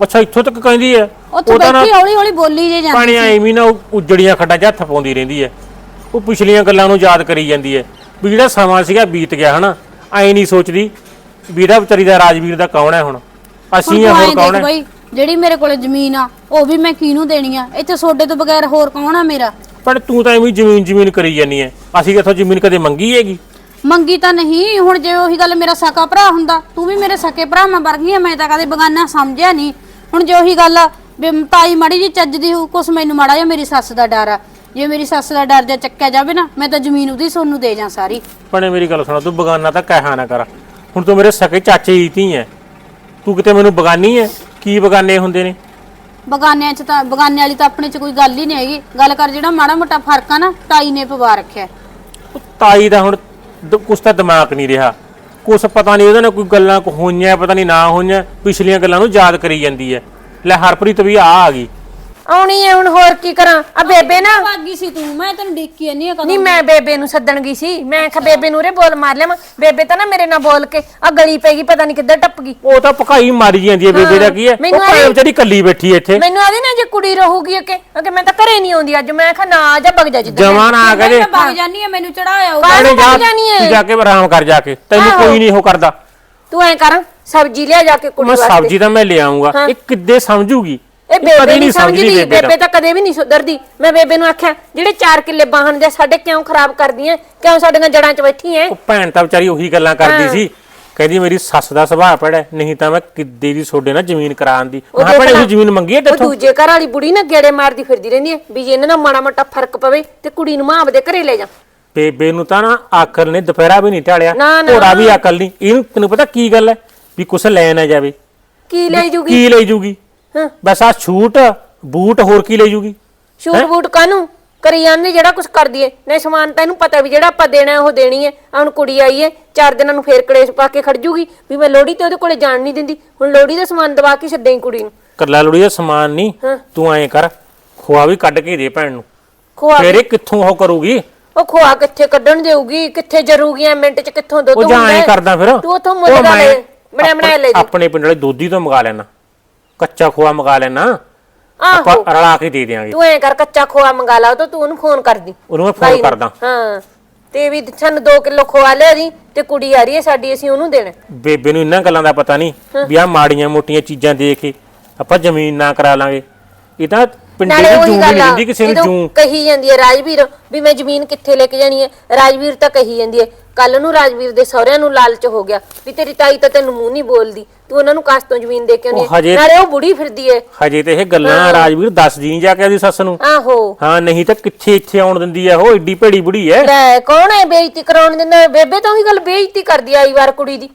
ਅੱਛਾ ਇੱਥੋਂ ਤੱਕ ਕਹਿੰਦੀ ਐ? ਉੱਥੇ ਉਹ ਤਾਂ ਨਾ ਬੈਠੀ ਹੌਲੀ ਹੌਲੀ ਬੋਲੀ ਜੇ ਜਾਂਦੀ ਪਾਣੀ ਐਵੇਂ ਨਾ ਉਹ ਉਜੜੀਆਂ ਖੱਡਾਂ 'ਚ ਹੱਥ ਪਾਉਂਦੀ ਰਹਿੰਦੀ ਐ। ਉਹ ਪਿਛਲੀਆਂ ਗੱਲਾਂ ਨੂੰ ਯਾਦ ਕਰੀ ਜਾਂਦੀ ਐ। ਵੀ ਜਿਹੜਾ ਸਮਾਂ ਸੀਗਾ ਬੀਤ ਗਿਆ ਹਨਾ ਐ ਨਹੀਂ ਸੋਚਦੀ ਵੀ ਇਹਦਾ ਵਿਚਾਰੀ ਦਾ ਰਾਜਵੀਰ ਦਾ ਕੌਣ ਹੈ ਹੁਣ? ਅਸੀਂ ਆ ਤੂੰ ਹੋਰ ਐਂ ਕੌਣ ਦੇਖ ਹੈ ਬਈ ਜਿਹੜੀ ਮੇਰੇ ਕੋਲੇ ਜ਼ਮੀਨ ਆ ਉਹ ਵੀ ਮੈਂ ਕਿਹਨੂੰ ਦੇਣੀ ਆ? ਇੱਥੇ ਸੋਡੇ ਤੋਂ ਬਗੈਰ ਹੋਰ ਕੌਣ ਆ ਮੇਰਾ? ਪਰ ਤੂੰ ਤਾਂ ਐਵੇਂ ਜ਼ਮੀਨ ਜ਼ਮੀਨ ਕਰੀ ਜਾਨੀ ਐ। ਅਸੀਂ ਕਿੱਥੋਂ ਜ਼ਮੀਨ ਕਦੇ ਮੰਗੀ ਹੈਗੀ? ਮੰਗੀ ਤਾਂ ਨਹੀਂ ਹੁਣ ਜੇ ਉਹੀ ਗੱਲ ਮੇਰਾ ਸਕਾ ਭਰਾ ਹੁੰਦਾ ਤੂੰ ਵੀ ਮੇਰੇ ਸਕੇ ਭਰਾ ਮੈਂ ਵਰਗੀ ਆ ਮੈਂ ਤਾਂ ਕਦੇ ਬਗਾਨਾ ਸਮਝਿਆ ਨਹੀਂ। ਹੁਣ ਜੇ ਉਹੀ ਗੱਲ ਆ ਵੀ ਤਾਈ ਮਾੜੀ ਜੀ ਚੱਜਦੀ ਹੋ ਕੁਛ ਮੈਨੂੰ ਮਾੜਾ ਜਿਹਾ ਮੇਰੀ ਸੱਸ ਦਾ ਡਰ ਆ। ਜੇ ਮੇਰੀ ਸੱਸ ਦਾ ਡਰ ਜੇ ਚੱਕਿਆ ਜਾਵੇ ਨਾ ਮੈਂ ਤਾਂ ਜ਼ਮੀਨ ਉਹਦੀ ਸੋਨੂੰ ਦੇ ਜਾਂ ਸਾਰੀ। ਭਣੇ ਮੇਰੀ ਗੱਲ ਸੁਣਾ ਤੂੰ ਬਗਾਨਾ ਤਾਂ ਕਹਿਆ ਨਾ ਕਰ। ਹੁਣ ਤੂੰ ਮੇਰੇ ਸਕੇ ਚਾਚੇ ਹੀ ਤੀ ਐ। ਤੂੰ ਕਿਤੇ ਮੈਨੂੰ ਬਗਾਨੀ ਐ? ਕੀ ਬਗਾਨੇ ਹੁੰਦੇ ਨੇ? ਬਗਾਨਿਆਂ 'ਚ ਤਾਂ ਬਗਾਨੇ ਵਾਲੀ ਤਾਂ ਆਪਣੇ 'ਚ ਕੋਈ ਗੱਲ ਹੀ ਨਹੀਂ ਹੈਗੀ। ਗੱਲ ਕਰ ਜਿਹੜਾ ਮਾੜਾ ਮੋਟਾ ਫ਼ਰਕ ਆ ਨਾ ਤਾਈ ਨੇ ਪਵਾ ਰੱਖਿਆ। ਉਹ ਤਾਈ ਦਾ ਹੁਣ ਦ- ਕੁਛ ਤਾਂ ਦਿਮਾਗ ਨਹੀਂ ਰਿਹਾ। ਕੁਛ ਪਤਾ ਨਹੀਂ ਉਹਦੇ ਨਾਲ ਕੋਈ ਗੱਲਾਂ ਕੋ ਹੋਈਆਂ ਪਤਾ ਨਹੀਂ ਨਾ ਹੋਈਆਂ ਪਿਛਲੀਆਂ ਗੱਲਾਂ ਨੂੰ ਯਾਦ ਕਰੀ ਜਾਂਦੀ ਐ ਲੈ ਹਰਪ੍ਰੀਤ ਵੀ ਆ ਆ ਗਈ। ਆਉਣੀ ਐ ਹੁਣ ਹੋਰ ਕੀ ਕਰਾਂ? ਆ ਬੇਬੇ ਨਾ। ਭਾਗੀ ਸੀ ਤੂੰ? ਮੈਂ ਤੈਨੂੰ ਡੇਕੀ ਨਹੀਂ ਕਦੋਂ ਨਹੀਂ ਮੈਂ ਬੇਬੇ ਨੂੰ ਸੱਦਣ ਗਈ ਸੀ। ਮੈਂ ਕਿਹਾ ਬੇਬੇ ਨੂੰ ਰੇ ਬੋਲ ਮਾਰ ਲਿਆ ਬੇਬੇ ਤਾਂ ਨਾ ਮੇਰੇ ਨਾਲ ਬੋਲ ਕੇ ਆ ਗਲੀ ਪੈ ਗਈ ਪਤਾ ਨਹੀਂ ਕਿੱਧਰ ਟੱਪ ਗਈ। ਉਹ ਤਾਂ ਭਕਾਈ ਮਾਰੀ ਜਾਂਦੀ ਐ ਬੇਬੇ ਦਾ ਕੀ ਐ? ਉਹ ਮੈਨੂੰ ਭਾਵੇਂ ਵਿਚਾਰੀ ਕੱਲੀ ਬੈਠੀ ਐ ਇੱਥੇ। ਮੈਨੂੰ ਆਦੀ ਨਾ ਜੇ ਕੁੜੀ ਰਹੂਗੀ ਕਿ ਕਿ ਮੈਂ ਤਾਂ ਘਰੇ ਨਹੀਂ ਆਉਂਦੀ ਅੱਜ। ਮੈਂ ਕਿਹਾ ਨਾ ਆ ਜਾ ਵਗ ਜਾ ਜਿੱਦਾਂ ਜਵਾਨ ਆ ਕਹਦੇ ਮੈਂ ਵਗ ਜਾਨੀ ਆ ਮੈਨੂੰ ਚੜਾਇਆ ਉਹ। ਕਾਹਨੂੰ ਜਾ ਐ? ਤੂੰ ਜਾ ਕੇ ਆਰਾਮ ਕਰ ਜਾ ਕੇ। ਤੈਨੂੰ ਆਹੋ। ਕੋਈ ਨਹੀਂ ਉਹ ਕਰਦਾ। ਤੂੰ ਐ ਕਰ ਸਬਜ਼ੀ ਲਿਆ ਜਾ ਕੇ ਕੁੜੀ ਮੈਂ ਵਾਸਤੇ। ਸਬਜ਼ੀ ਤਾਂ ਮੈਂ ਲੈ ਆਉਂਗਾ ਇਹ ਕਿੱਦੇ ਸਮਝੂਗੀ? ਇਹ ਬੇਬੇ ਨਹੀਂ ਸਮਝਦੀ ਬੇਬੇ ਤਾਂ। ਕਦੇ ਵੀ ਨਹੀਂ ਸੁਧਰਦੀ। ਮੈਂ ਬੇਬੇ ਨੂੰ ਆਖਿਆ ਜਿਹੜੇ 4 ਕਿੱਲੇ ਬਾਹਣ ਦੇ ਸਾਡੇ ਕਿਉਂ ਖਰਾਬ ਕਰਦੀਆਂ? ਕਿਉਂ ਸਾਡੀਆਂ ਜੜਾਂ 'ਚ ਬੈਠੀ ਐ? ਉਹ ਭੈਣ ਤਾਂ ਵਿਚਾਰੀ ਉਹੀ ਗੱਲਾਂ ਕਰਦੀ ਸੀ। ਕਹਿੰਦੀ ਮੇਰੀ ਸੱਸ ਦਾ ਸੁਭਾਅ ਪੜਾ ਨਹੀਂ ਤਾਂ ਮੈਂ ਕਿੱਦੇ ਦੀ ਸੋਡੇ ਨਾਲ ਜ਼ਮੀਨ ਕਰਾਉਣ ਦੀ? ਮੈਂ ਦੇਖ ਉਹ ਜ਼ਮੀਨ ਮੰਗੀ ਉਹ ਤੇਥੋਂ? ਦੂਜੇ ਘਰ ਵਾਲੀ ਬੁੜੀ ਨਾ ਗੇੜੇ ਮਾਰਦੀ ਫਿਰਦੀ ਰਹਿੰਦੀ ਐ ਵੀ ਜੇ ਇਹਨਾਂ ਨਾਲ ਮਾੜਾ ਮੋਟਾ ਫ਼ਰਕ ਪਵੇ ਤੇ ਕੁੜੀ ਨੂੰ ਮਾਂ ਆਪਦੇ ਘਰੇ ਲੈ ਜਾ ਬੇਬੇ ਨੂੰ ਤਾਂ ਨਾ ਆਕਲ ਨੇ ਦੁਪਹਿਰਾ ਵੀ ਨਹੀਂ ਢਾਲਿਆ। ਘੋੜਾ ਵੀ ਅਕਲ ਨਹੀਂ। ਇਹਨੂੰ ਤੈਨੂੰ ਪਤਾ ਕੀ ਗੱਲ ਹੈ ਵੀ ਕੁਛ ਲੈ ਨਾ ਜਾਵੇ। ਕੀ ਲੈ ਜੂਗੀ? ਕੀ ਲੈ ਜੂਗੀ? ਹਾਂ। ਬਸ ਆ ਛੂਟ ਬੂਟ ਹੋਰ ਕੀ ਲੈ ਜੂਗੀ? ਸ਼ੂਟ ਬੂਟ ਕਾਨੂੰ ਕਰੀ ਜਾਂਦੇ ਜਿਹੜਾ ਕੁਝ ਕਰਦੀ ਏ। ਨਹੀਂ ਸਮਾਨ ਤਾਂ ਇਹਨੂੰ ਪਤਾ ਵੀ ਜਿਹੜਾ ਆਪਾਂ ਦੇਣਾ ਹੈ ਉਹ ਦੇਣੀ ਏ। ਆਹ ਹੁਣ ਕੁੜੀ ਆਈ ਏ ਚਾਰ ਦਿਨਾਂ ਨੂੰ ਫੇਰ ਕਲੇਸ਼ ਪਾ ਕੇ ਖੜ ਜੂਗੀ ਵੀ ਮੈਂ ਲੋੜੀ ਤੇ ਉਹਦੇ ਕੋਲੇ ਜਾਣ ਨਹੀਂ ਦਿੰਦੀ। ਹੁਣ ਲੋੜੀ ਦਾ ਸਮਾਨ ਦਵਾ ਕੇ ਛੱਡੇਂ ਕੁੜੀ ਨੂੰ। ਕੱਲਾ ਲੋੜੀ ਦਾ ਸਮਾਨ ਨਹੀਂ ਹਾਂ। ਤੂੰ ਐਂ ਕਰ ਖੋਆ ਵੀ ਕੱਢ ਕੇ ਦੇ ਭੈਣ ਨੂੰ। ਖੋਆ ਫੇਰ ਕਿੱਥੋਂ ਉਹ ਕਰੂਗੀ? ਉਹ ਖੋਆ ਕਿੱਥੇ ਕੱਢਣ ਦੇਊਗੀ ਕਿੱਥੇ ਜਰੂਗੀ ਐ ਮਿੰਟ ਚ ਕਿੱਥੋਂ ਦੁੱਧ ਉਹ ਜਾਂ ਐਂ ਹੈ? ਕਰਦਾ ਫਿਰ। ਤੂੰ ਉਥੋਂ ਮੁੱਲ ਦਾ ਮੈਂ ਲੈ ਬਣਾ ਲੈ ਆਪਣੇ ਪਿੰਡ ਵਾਲੇ ਦੋਧੀ ਤੋਂ ਮੰਗਾ ਲੈਣਾ। ਕੱਚਾ ਖੋਆ ਮੰਗਾ ਲੈਣਾ। ਆਪਾਂ ਆਹੋ। ਰਲਾ ਕੇ ਦੇ ਦਿਆਂਗੇ। ਤੂੰ ਐ ਕਰ ਕੱਚਾ ਖੋਆ ਮੰਗਾ ਲਾ ਉਹ ਤੋਂ ਤੂੰ ਉਹਨੂੰ ਫੋਨ ਕਰਦੀ। ਉਹਨੂੰ ਮੈਂ ਭਾਈ ਫੋਨ ਨੂੰ। ਕਰਦਾ। ਹਾਂ ਤੇ ਵੀ ਸਾਨੂੰ 2 ਕਿਲੋ ਖੋਆ ਲਿਆ ਦੀ ਤੇ ਕੁੜੀ ਆ ਰਹੀ ਹੈ ਸਾਡੀ ਅਸੀਂ ਉਹਨੂੰ ਦੇਣਾ। ਬੇਬੇ ਨੂੰ ਇਹਨਾਂ ਗੱਲਾਂ ਦਾ ਪਤਾ ਨਹੀਂ ਵੀ ਆ ਮਾੜੀਆਂ ਮੋਟੀਆਂ ਚੀਜ਼ਾਂ ਦੇ ਕੇ ਆਪਾਂ ਜ਼ਮੀਨ ਨਾ ਕਰਾ ਲਾਂਗੇ। ਇਹ ਤਾਂ ਪਿੰਡੇ ਨਾਲੇ ਦੀ ਉਹੀ ਜੂੰ ਨਹੀਂ ਗੱਲ ਆ ਦਿੰਦੀ ਕਿਸੇ ਨੂੰ ਜਦੋਂ ਜੂੰ। ਕਹੀ ਜਾਂਦੀ ਹੈ ਰਾਜਵੀਰ ਵੀ ਮੈਂ ਜ਼ਮੀਨ ਕਿੱਥੇ ਲੈ ਕੇ ਜਾਣੀ ਹੈ? ਰਾਜਵੀਰ ਤਾਂ ਕਹੀ ਜਾਂਦੀ ਹੈ ਕੱਲ ਨੂੰ ਰਾਜਵੀਰ ਦੇ ਸਹੁਰਿਆਂ ਨੂੰ ਲਾਲਚ ਹੋ ਗਿਆ ਵੀ ਤੇਰੀ ਤਾਈ ਤਾਂ ਤੈਨੂੰ ਮੂੰਹ ਨਹੀਂ ਬੋਲਦੀ। ਤੂੰ ਉਹਨਾਂ ਨੂੰ ਕਾਸ ਤੋਂ ਜ਼ਮੀਨ ਦੇ ਕੇ ਆਉਂਦੀ ਉਹ ਹੈ ਹਜੇ- ਨਾਲੇ ਉਹ ਬੁੜੀ ਫਿਰਦੀ ਹੈ। ਹਜੇ ਤੇ ਇਹ ਗੱਲਾਂ ਰਾਜਵੀਰ ਦੱਸਦੀ ਨਹੀਂ ਜਾ ਕੇ ਉਹਦੀ ਸੱਸ ਨੂੰ। ਆਹੋ। ਹਾਂ ਨਹੀਂ ਤਾਂ ਕਿੱਥੇ ਇੱਥੇ ਆਉਣ ਦਿੰਦੀ ਆ ਉਹ ਏਡੀ ਭੇੜੀ ਬੁੜੀ ਐ ਲੈ ਕੌਣ ਹੈ ਬੇਇੱਜ਼ਤੀ ਕਰਾਉਣ ਦਿੰਦਾ? ਬੇਬੇ ਤਾਂ ਉਹੀ ਗੱਲ ਬੇਇੱਜ਼ਤੀ ਕਰਦੀ ਆਈ ਵਾਰ ਕੁੜੀ ਦੀ।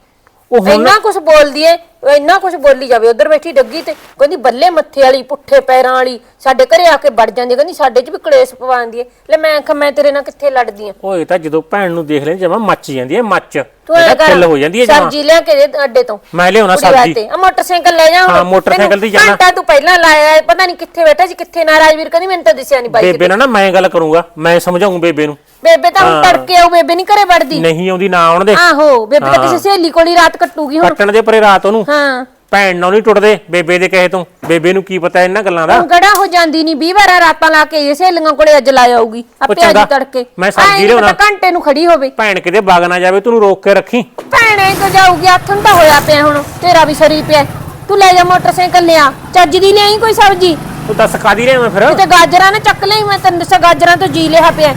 ਉਹ ਹੁਣ ਇੰਨਾ ਕੁਝ ਬੋਲਦੀ ਉਹ ਇੰਨਾ ਕੁਝ ਬੋਲੀ ਜਾਵੇ ਉਧਰ ਬੈਠੀ ਡੱਗੀ ਤੇ ਕਹਿੰਦੀ ਬੱਲੇ ਮੱਥੇ ਵਾਲੀ ਪੁੱਠੇ ਪੈਰਾਂ ਵਾਲੀ ਸਾਡੇ ਘਰੇ ਆ ਕੇ ਵੜ ਜਾਂਦੀ ਕਹਿੰਦੀ ਸਾਡੇ 'ਚ ਵੀ ਕਲੇਸ਼ ਪਵਾਉਂਦੀ ਏ। ਲੈ ਮੈਂ ਆਖਾਂ ਮੈਂ ਤੇਰੇ ਨਾਲ ਕਿੱਥੇ ਲੜਦੀ ਆ? ਓਏ ਤਾਂ ਜਦੋਂ ਭੈਣ ਨੂੰ ਦੇਖ ਲੈ ਜਮਾ ਮੱਚ ਜਾਂਦੀ ਐ ਮੱਚ। ਤੂੰ ਐ ਕਰ ਹੋ ਜਾਂਦੀ ਐ ਜਮਾ। ਸਬਜ਼ੀ ਲਿਆ ਕੇ ਦੇ ਅੱਡੇ ਤੋਂ। ਮੈਂ ਲਿਆਉਣਾ ਕੁੜੀ ਸਬਜ਼ੀ। ਆ ਮੋਟਰਸਾਈਕਲ ਲੈ ਜਾ। ਹਾਂ, ਮੋਟਰਸਾਈਕਲ ਤੇ ਜਾਣਾ। ਘੰਟਾ ਤੂੰ ਪਹਿਲਾਂ ਲਾਇਆ ਹੈ, ਪਤਾ ਨਹੀਂ ਕਿੱਥੇ ਬੈਠਾ ਸੀ ਕਿੱਥੇ ਨਾ ਰਾਜਵੀਰ ਕਹਿੰਦੀ ਮੈਨੂੰ ਤਾਂ ਦਿਸਿਆ ਨਹੀਂ ਬਾਈ ਬੇਬੇ ਨਾਲ ਨਾ ਮੈਂ ਗੱਲ ਕਰੂੰਗਾ ਮੈਂ ਸਮਝਾਉਂ ਬੇਬੇ ਨੂੰ। ਬੇਬੇ ਤਾਂ ਹੁਣ ਤੜਕੇ ਆਉ ਬੇਬੇ ਨਹੀਂ ਘਰੇ ਵੜਦੀ। ਨਹੀਂ ਆਉਂਦੀ ਨਾ ਆਉਣ ਦੇ। ਆਹੋ ਬੇਬੇ ਤਾਂ ਕਿਸੇ ਸਹੇਲੀ ਕੋਲ ਹੀ ਰਾਤ ਕੱਟੂਗੀ ਹੁਣ। ਕੱਟਣ ਦੇ ਪਰੇ ਰਾਤ ਉਹਨੂੰ। ਹਾਂ। ਭੈਣ ਨਾਲ ਨਹੀਂ ਟੁੱਟਦੇ ਬੇਬੇ ਦੇ ਕਹੇ ਤੋਂ। ਬੇਬੇ ਨੂੰ ਕੀ ਪਤਾ ਇਹਨਾਂ ਗੱਲਾਂ ਦਾ? ਹੁਣ ਗੜਾ ਹੋ ਜਾਂਦੀ ਨਹੀਂ 20 ਵਾਰਾਂ ਰਾਤਾਂ ਲਾ ਕੇ ਇਹ ਸਹੇਲੀਆਂ ਕੋਲੇ ਅੱਜ ਲਾ ਆਊਗੀ ਆਪੇ ਅੱਜ ਚੰਗਾ, ਤੜਕੇ। ਮੈਂ ਸਬਜ਼ੀ ਆਏਂ ਨੀ ਲਿਆਉਣਾ। ਪਤਾ ਘੰਟੇ ਨੂੰ ਖੜੀ ਹੋਵੇ। ਭੈਣ ਕਿਤੇ ਵਗ ਨਾ ਜਾਵੇ ਤੈਨੂੰ ਰੋਕ ਕੇ ਰੱਖੀ। ਭੈਣੇ ਕੋ ਜਾਊਗੀ? ਆਥਣ ਤਾਂ ਹੋਇਆ ਪਿਆ ਹੁਣ ਤੇਰਾ ਵੀ ਸਰੀ ਪਿਆ। ਤੂੰ ਲੈ ਜਾ ਮੋਟਰਸਾਈਕਲ ਲਿਆ। ਚੱਜ ਦੀ ਲਿਆਈ ਕੋਈ ਸਬਜ਼ੀ? ਤੂੰ ਦੱਸ ਕਾਦੀ ਰਿਹਾ ਮੈਂ ਫਿਰ। ਤੇ ਗਾਜਰਾਂ ਨਾ ਚੱਕ ਲਈ ਮੈਂ ਤੈਨੂੰ ਦੱਸਾਂ ਗਾਜਰਾਂ ਤੋਂ ਜੀ ਲਿਆ ਪਿਆ।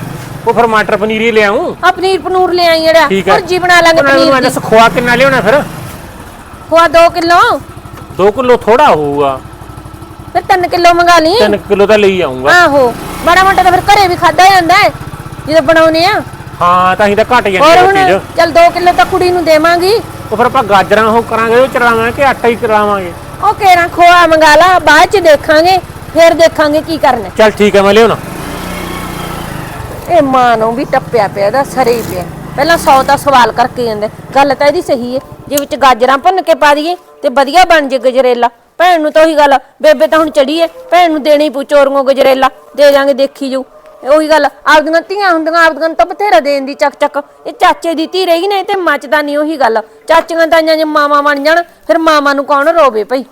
ਉਹ ਫਿਰ ਮਟਰ ਪਨੀਰ ਹੀ ਲਿਆਉਂ ਆ ਪਨੀਰ ਪਨੂਰ ਲਿਆਈ ਜਿਹੜਾ। ਠੀਕ ਹੈ। ਭੁਰਜੀ ਬਣਾ ਲਾਂਗੇ ਉਹਨਾਂ ਨੂੰ ਪਨੀਰ ਮੈਂ ਦੀ। ਦੱਸ ਖੋਆ ਕਿੰਨਾ ਲਿਆਉਣਾ ਫਿਰ। ਖੋਆ 2 ਕਿਲੋ? 2 ਕਿਲੋ ਥੋੜਾ ਹੋਊਗਾ। ਫਿਰ 3 ਕਿਲੋ ਮੰਗਾ ਲਈ? 3 ਕਿਲੋ ਤਾਂ ਲਈ ਆਉਂਗਾ ਆਹੋ ਮਾੜਾ ਮੋਟਾ ਤਾਂ ਫਿਰ ਘਰੇ ਵੀ ਖਾਦਾ ਜਾਂਦਾ ਹੈ ਜਦੋਂ ਬਣਾਉਨੇ ਆ। ਹਾਂ ਤਾਂ ਹੀ ਤਾਂ ਘਟ ਜਾਂਦੀ ਹੋਰ ਹੈ ਹੁਣ ਚੀਜ਼ ਚੱਲ 2 ਕਿਲੋ ਤਾਂ ਕੁੜੀ ਨੂੰ ਦੇਵਾਂਗੀ। ਉਹ ਫਿਰ ਆਪਾਂ ਗਾਜਰਾਂ ਉਹ ਕਰਾਂਗੇ ਉਹ ਚਲਾਵਾਂਗੇ ਕਿ ਆਟਾ ਹੀ ਚਲਾਵਾਂਗੇ? ਉਹ ਕੇਰਾ ਖੋਆ ਮੰਗਾ ਲਾ ਬਾਅਦ ਚ ਦੇਖਾਂਗੇ ਫਿਰ ਦੇਖਾਂਗੇ ਕੀ ਕਰਨਾ। ਚੱਲ ਠੀਕ ਹੈ ਮੈਂ ਲਿਆਉਣਾ। ਇਹ ਮਾਂ ਨੂੰ ਵੀ ਟੱਪਿਆ ਪਿਆ ਦਾ ਸਰੇ ਹੀ ਪਿਆ। ਪਹਿਲਾਂ 100 ਤਾਂ ਸਵਾਲ ਕਰਕੇ ਜਾਂਦੇ। ਗੱਲ ਤਾਂ ਇਹਦੀ ਸਹੀ ਹੈ ਜੇ ਵਿੱਚ ਗਾਜਰਾਂ ਭੁੰਨ ਕੇ ਪਾ ਦਈਏ, ਤੇ ਵਧੀਆ ਬਣ ਜੇ ਗਜਰੇਲਾ। ਭੈਣ ਨੂੰ ਤਾਂ ਉਹੀ ਗੱਲ ਬੇਬੇ ਤਾਂ ਹੁਣ ਚੜੀ ਏ। ਭੈਣ ਨੂੰ ਦੇਣੀ ਪੂ ਚੋਰੀਆਂ ਗਜਰੇਲਾ। ਦੇ ਦਾਂਗੇ, ਦੇਖੀ ਜਾਊ। ਉਹੀ ਗੱਲ ਆਪਦੀਆਂ ਧੀਆਂ ਹੁੰਦੀਆਂ, ਆਪਦੀਆਂ ਨੂੰ ਤਾਂ ਬਥੇਰਾ ਦੇਣ ਦੀ ਚੱਕ ਚੱਕ। ਇਹ ਚਾਚੇ ਦੀ ਧੀ ਰਹੀ ਨਾ ਤੇ ਮੱਚਦਾ ਨਹੀਂ ਉਹੀ ਗੱਲ ਚਾਚੀਆਂ ਤਾਈਆਂ ਜੇ ਮਾਵਾਂ ਬਣ ਜਾਣ, ਫਿਰ ਮਾਵਾਂ ਨੂੰ ਕੌਣ ਰੋਵੇ ਭਈ?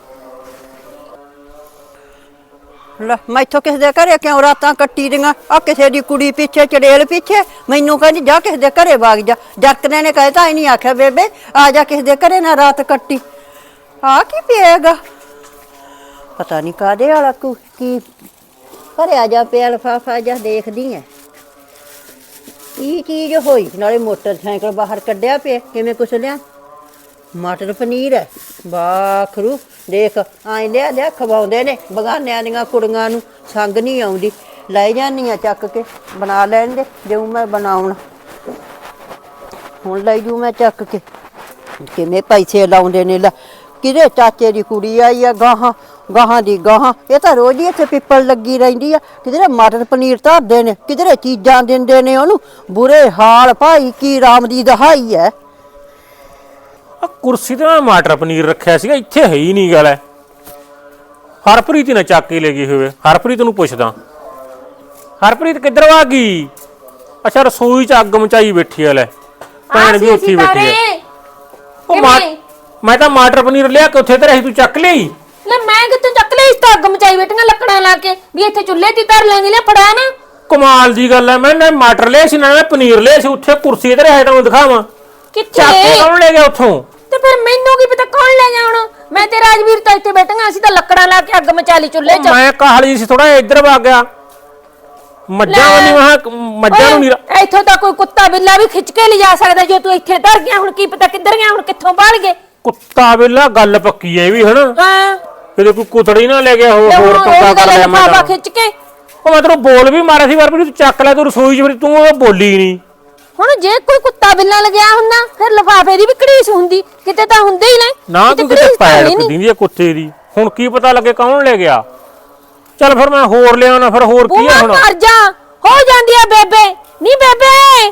ਲੈ, ਮੈਥੋਂ ਕਿਸੇ ਦੇ ਘਰੇ ਕਿਉਂ ਰਾਤਾਂ ਕੱਟੀ ਦੀਆਂ? ਆ ਕਿਸੇ ਦੀ ਕੁੜੀ ਪਿੱਛੇ, ਚੜੇਲ ਪਿੱਛੇ? ਮੈਨੂੰ ਕਹਿੰਦੀ, ਜਾ ਕਿਸੇ ਦੇ ਘਰੇ ਵਗ ਜਾ। ਜੱਕਨੇ ਨੇ ਕਹੇ ਹੀ ਨਹੀਂ ਆਖਿਆ, ਬੇਬੇ, ਆ ਜਾ ਕਿਸੇ ਦੇ ਘਰੇ ਨਾ ਰਾਤ ਕੱਟੀ। ਆ ਕੀ ਪੀਏਗਾ ਪਤਾ ਨਹੀਂ ਕਾਦੇ ਵਾਲਾ ਕੁ, ਕੀ ਘਰੇ ਆ ਜਾ ਪਿਆ, ਲਫਾਫਾ ਜਾ ਦੇਖਦੀ ਐ। ਕੀ ਚੀਜ਼ ਹੋਈ? ਨਾਲੇ ਮੋਟਰਸਾਈਕਲ ਬਾਹਰ ਕੱਢਿਆ ਪਿਆ, ਕਿਵੇਂ ਕੁਛ ਲਿਆ? ਮਟਰ ਪਨੀਰ ਹੈ। ਬਾਖਰੂ। ਦੇਖ, ਆਏ ਲਿਆ ਲਿਆ ਖਵਾਉਂਦੇ ਨੇ। ਬਗਾਨਿਆਂ ਦੀਆਂ ਕੁੜੀਆਂ ਨੂੰ ਸੰਗ ਨਹੀਂ ਆਉਂਦੀ। ਲੈ ਜਾਨੀਆਂ ਚੱਕ ਕੇ। ਬਣਾ ਲੈਣ ਦੇ ਜਿਉ ਮੈਂ ਬਣਾਉਣ। ਹੁਣ ਲੈ ਜੂ ਮੈਂ ਚੱਕ ਕੇ। ਕਿਵੇਂ ਪੈਸੇ ਲਾਉਂਦੇ ਨੇ ਲੈ। ਕਿਹਦੇ ਚਾਚੇ ਦੀ ਕੁੜੀ ਆਈ ਆ ਗਾਹਾਂ ਗਾਹਾਂ ਦੀ ਗਾਹਾਂ। ਇਹ ਤਾਂ ਰੋਜ਼ ਹੀ ਇੱਥੇ ਪਿੱਪਲ ਲੱਗੀ ਰਹਿੰਦੀ ਆ। ਕਿਧਰੇ ਮਟਰ ਪਨੀਰ ਧਰਦੇ ਨੇ, ਕਿਧਰੇ ਚੀਜ਼ਾਂ ਦਿੰਦੇ ਨੇ ਉਹਨੂੰ। ਬੁਰੇ ਹਾਲ, ਭਾਈ, ਕੀ ਰਾਮ ਦੀ ਦਹਾਈ ਹੈ। ਆ ਕੁਰਸੀ ਤੇ ਮੈਂ ਮਟਰ ਪਨੀਰ ਰੱਖਿਆ ਸੀਗਾ ਇੱਥੇ ਹੈ ਹੀ ਨਹੀਂ ਗੱਲ। ਹੈ ਹਰਪ੍ਰੀਤ ਨਾ ਚੱਕ ਕੇ ਲੈ ਗਈ ਹੋਵੇ। ਹਰਪ੍ਰੀਤ ਨੂੰ ਪੁੱਛਦਾ ਹਰਪ੍ਰੀਤ ਕਿੱਧਰ ਆ ਗਈ? ਅੱਛਾ ਰਸੋਈ 'ਚ ਅੱਗ ਮਚਾਈ ਬੈਠੀ ਆ ਲੈ। ਭੈਣ ਵੀ ਉੱਥੇ ਹੀ ਬੈਠੀ ਹੈ ਉਹ ਮਾ- ਕਿਵੇਂ? ਮੈਂ ਤਾਂ ਮਟਰ ਪਨੀਰ ਲਿਆ ਕੇ ਉੱਥੇ ਤੇ ਰਹੀ ਤੂੰ ਚੱਕ ਲਈ? ਲੈ ਮੈਂ ਕਿੱਥੋਂ ਚੱਕ ਲਈ? ਇਸ ਤਾਂ ਅੱਗ ਮਚਾਈ ਬੈਠੀਆਂ ਲੱਕੜਾਂ ਲਾ ਕੇ। ਵੀ ਇੱਥੇ ਚੁੱਲ੍ਹੇ ਦੀ ਧਰ ਲੈਂਦੀ ਲੈ ਫੜਾ ਨਾ। ਕਮਾਲ ਦੀ ਗੱਲ ਹੈ ਮੈਂ ਨਾ ਮਟਰ ਲਿਆ ਸੀ ਨਾ ਮੈਂ ਪਨੀਰ ਲਿਆ ਸੀ ਉੱਥੇ ਕੁਰਸੀ ਤੇ ਰਹੇ ਤਾਂ ਦਿਖਾਵਾਂ। ਕਿੱਥੇ? ਚੱਕ ਕੇ ਕੌਣ ਲੈ ਗਿਆ ਉੱਥੋਂ? ਤੇ ਫਿਰ ਮੈਨੂੰ ਕੀ ਪਤਾ ਕੌਣ ਲੈ ਹੁਣ? ਮੈਂ ਤੇ ਰਾਜਵੀਰ ਤਾਂ ਇੱਥੇ ਬੈਠੀਆਂ ਅਸੀਂ ਤਾਂ ਲੱਕੜਾਂ ਲਾ ਕੇ ਅੱਗ ਮਚਾ ਲਈ ਚੁੱਲ੍ਹੇ 'ਚ। ਮੈਂ ਕਾਹਲੀ ਸੀ ਥੋੜਾ ਇੱਧਰ ਵਗ ਗਿਆ। ਮੱਝਾਂ। ਨਹੀਂ ਮਹਾ ਮੱਝਾਂ ਨੂੰ ਨਹੀਂ ਓਏ, ਇੱਥੋਂ ਤਾਂ ਕੋਈ ਕੁੱਤਾ ਬਿੱਲਾ ਵੀ ਖਿੱਚ ਕੇ ਲਿਜਾ ਸਕਦਾ ਜੋ ਤੂੰ ਇੱਥੇ ਧਰ ਗਿਆ ਹੁਣ ਕੀ ਪਤਾ ਕਿੱਧਰ ਗਿਆ ਹੁਣ ਕਿੱਥੋਂ ਬਾਲ ਗਏ? ਕੁੱਤਾ ਵੇਲਾ ਗੱਲ ਪੱਕੀ ਐ ਇਹ ਵੀ ਹਨਾ? ਹਾਂ। ਕਿਤੇ ਕੋਈ ਕੁਤੜੀ ਨਾ ਲੈ ਗਿਆ ਹੋਰ ਤੇ ਹੋਰ ਹੁਣ ਉਹ ਕਰ ਗੱਲ ਲਿਆ ਮੈਂ ਲਫਾਫਾ ਤਾਂ। ਖਿੱਚ ਕੇ। ਉਹ ਮੈਂ ਤੈਨੂੰ ਬੋਲ ਵੀ ਮਾਰਿਆ ਸੀ ਵਰਪੀ ਤੂੰ ਚੱਕ ਲੈ ਤੂੰ ਰਸੋਈ 'ਚ ਫਿਰ ਤੂੰ ਉਹ ਬੋਲੀ ਨਹੀਂ ਹੁਣ ਜੇ ਕੋਈ ਕੁੱਤਾ ਬਿੱਲਾ ਲਗਿਆ ਹੁੰਦਾ ਫਿਰ ਲਫਾਫੇ ਦੀ ਵੀ ਘੜੀਸ ਹੁੰਦੀ ਕਿਤੇ ਤਾਂ ਹੁੰਦੇ ਹੀ ਨੇ ਨਾ ਕਿਤੇ ਤੂੰ ਕਿਤੇ ਘੜੀਸ ਤਾਂ ਪੈਰ ਹੋਣੀ ਨੀ। ਦਿੰਦੀ ਕੁੱਤੇ ਦੀ। ਹੁਣ ਕੀ ਪਤਾ ਲੱਗੇ ਕੌਣ ਲੈ ਗਿਆ। ਚੱਲ ਫਿਰ ਮੈਂ ਹੋਰ ਲਿਆਉਣਾ ਫਿਰ ਹੋਰ ਕੀ ਬੂਆ ਹੁਣ? ਮਰ ਜਾ। ਹੋ ਜਾਂਦੀ ਆ ਬੇਬੇ। ਨਹੀਂ ਬੇਬੇ।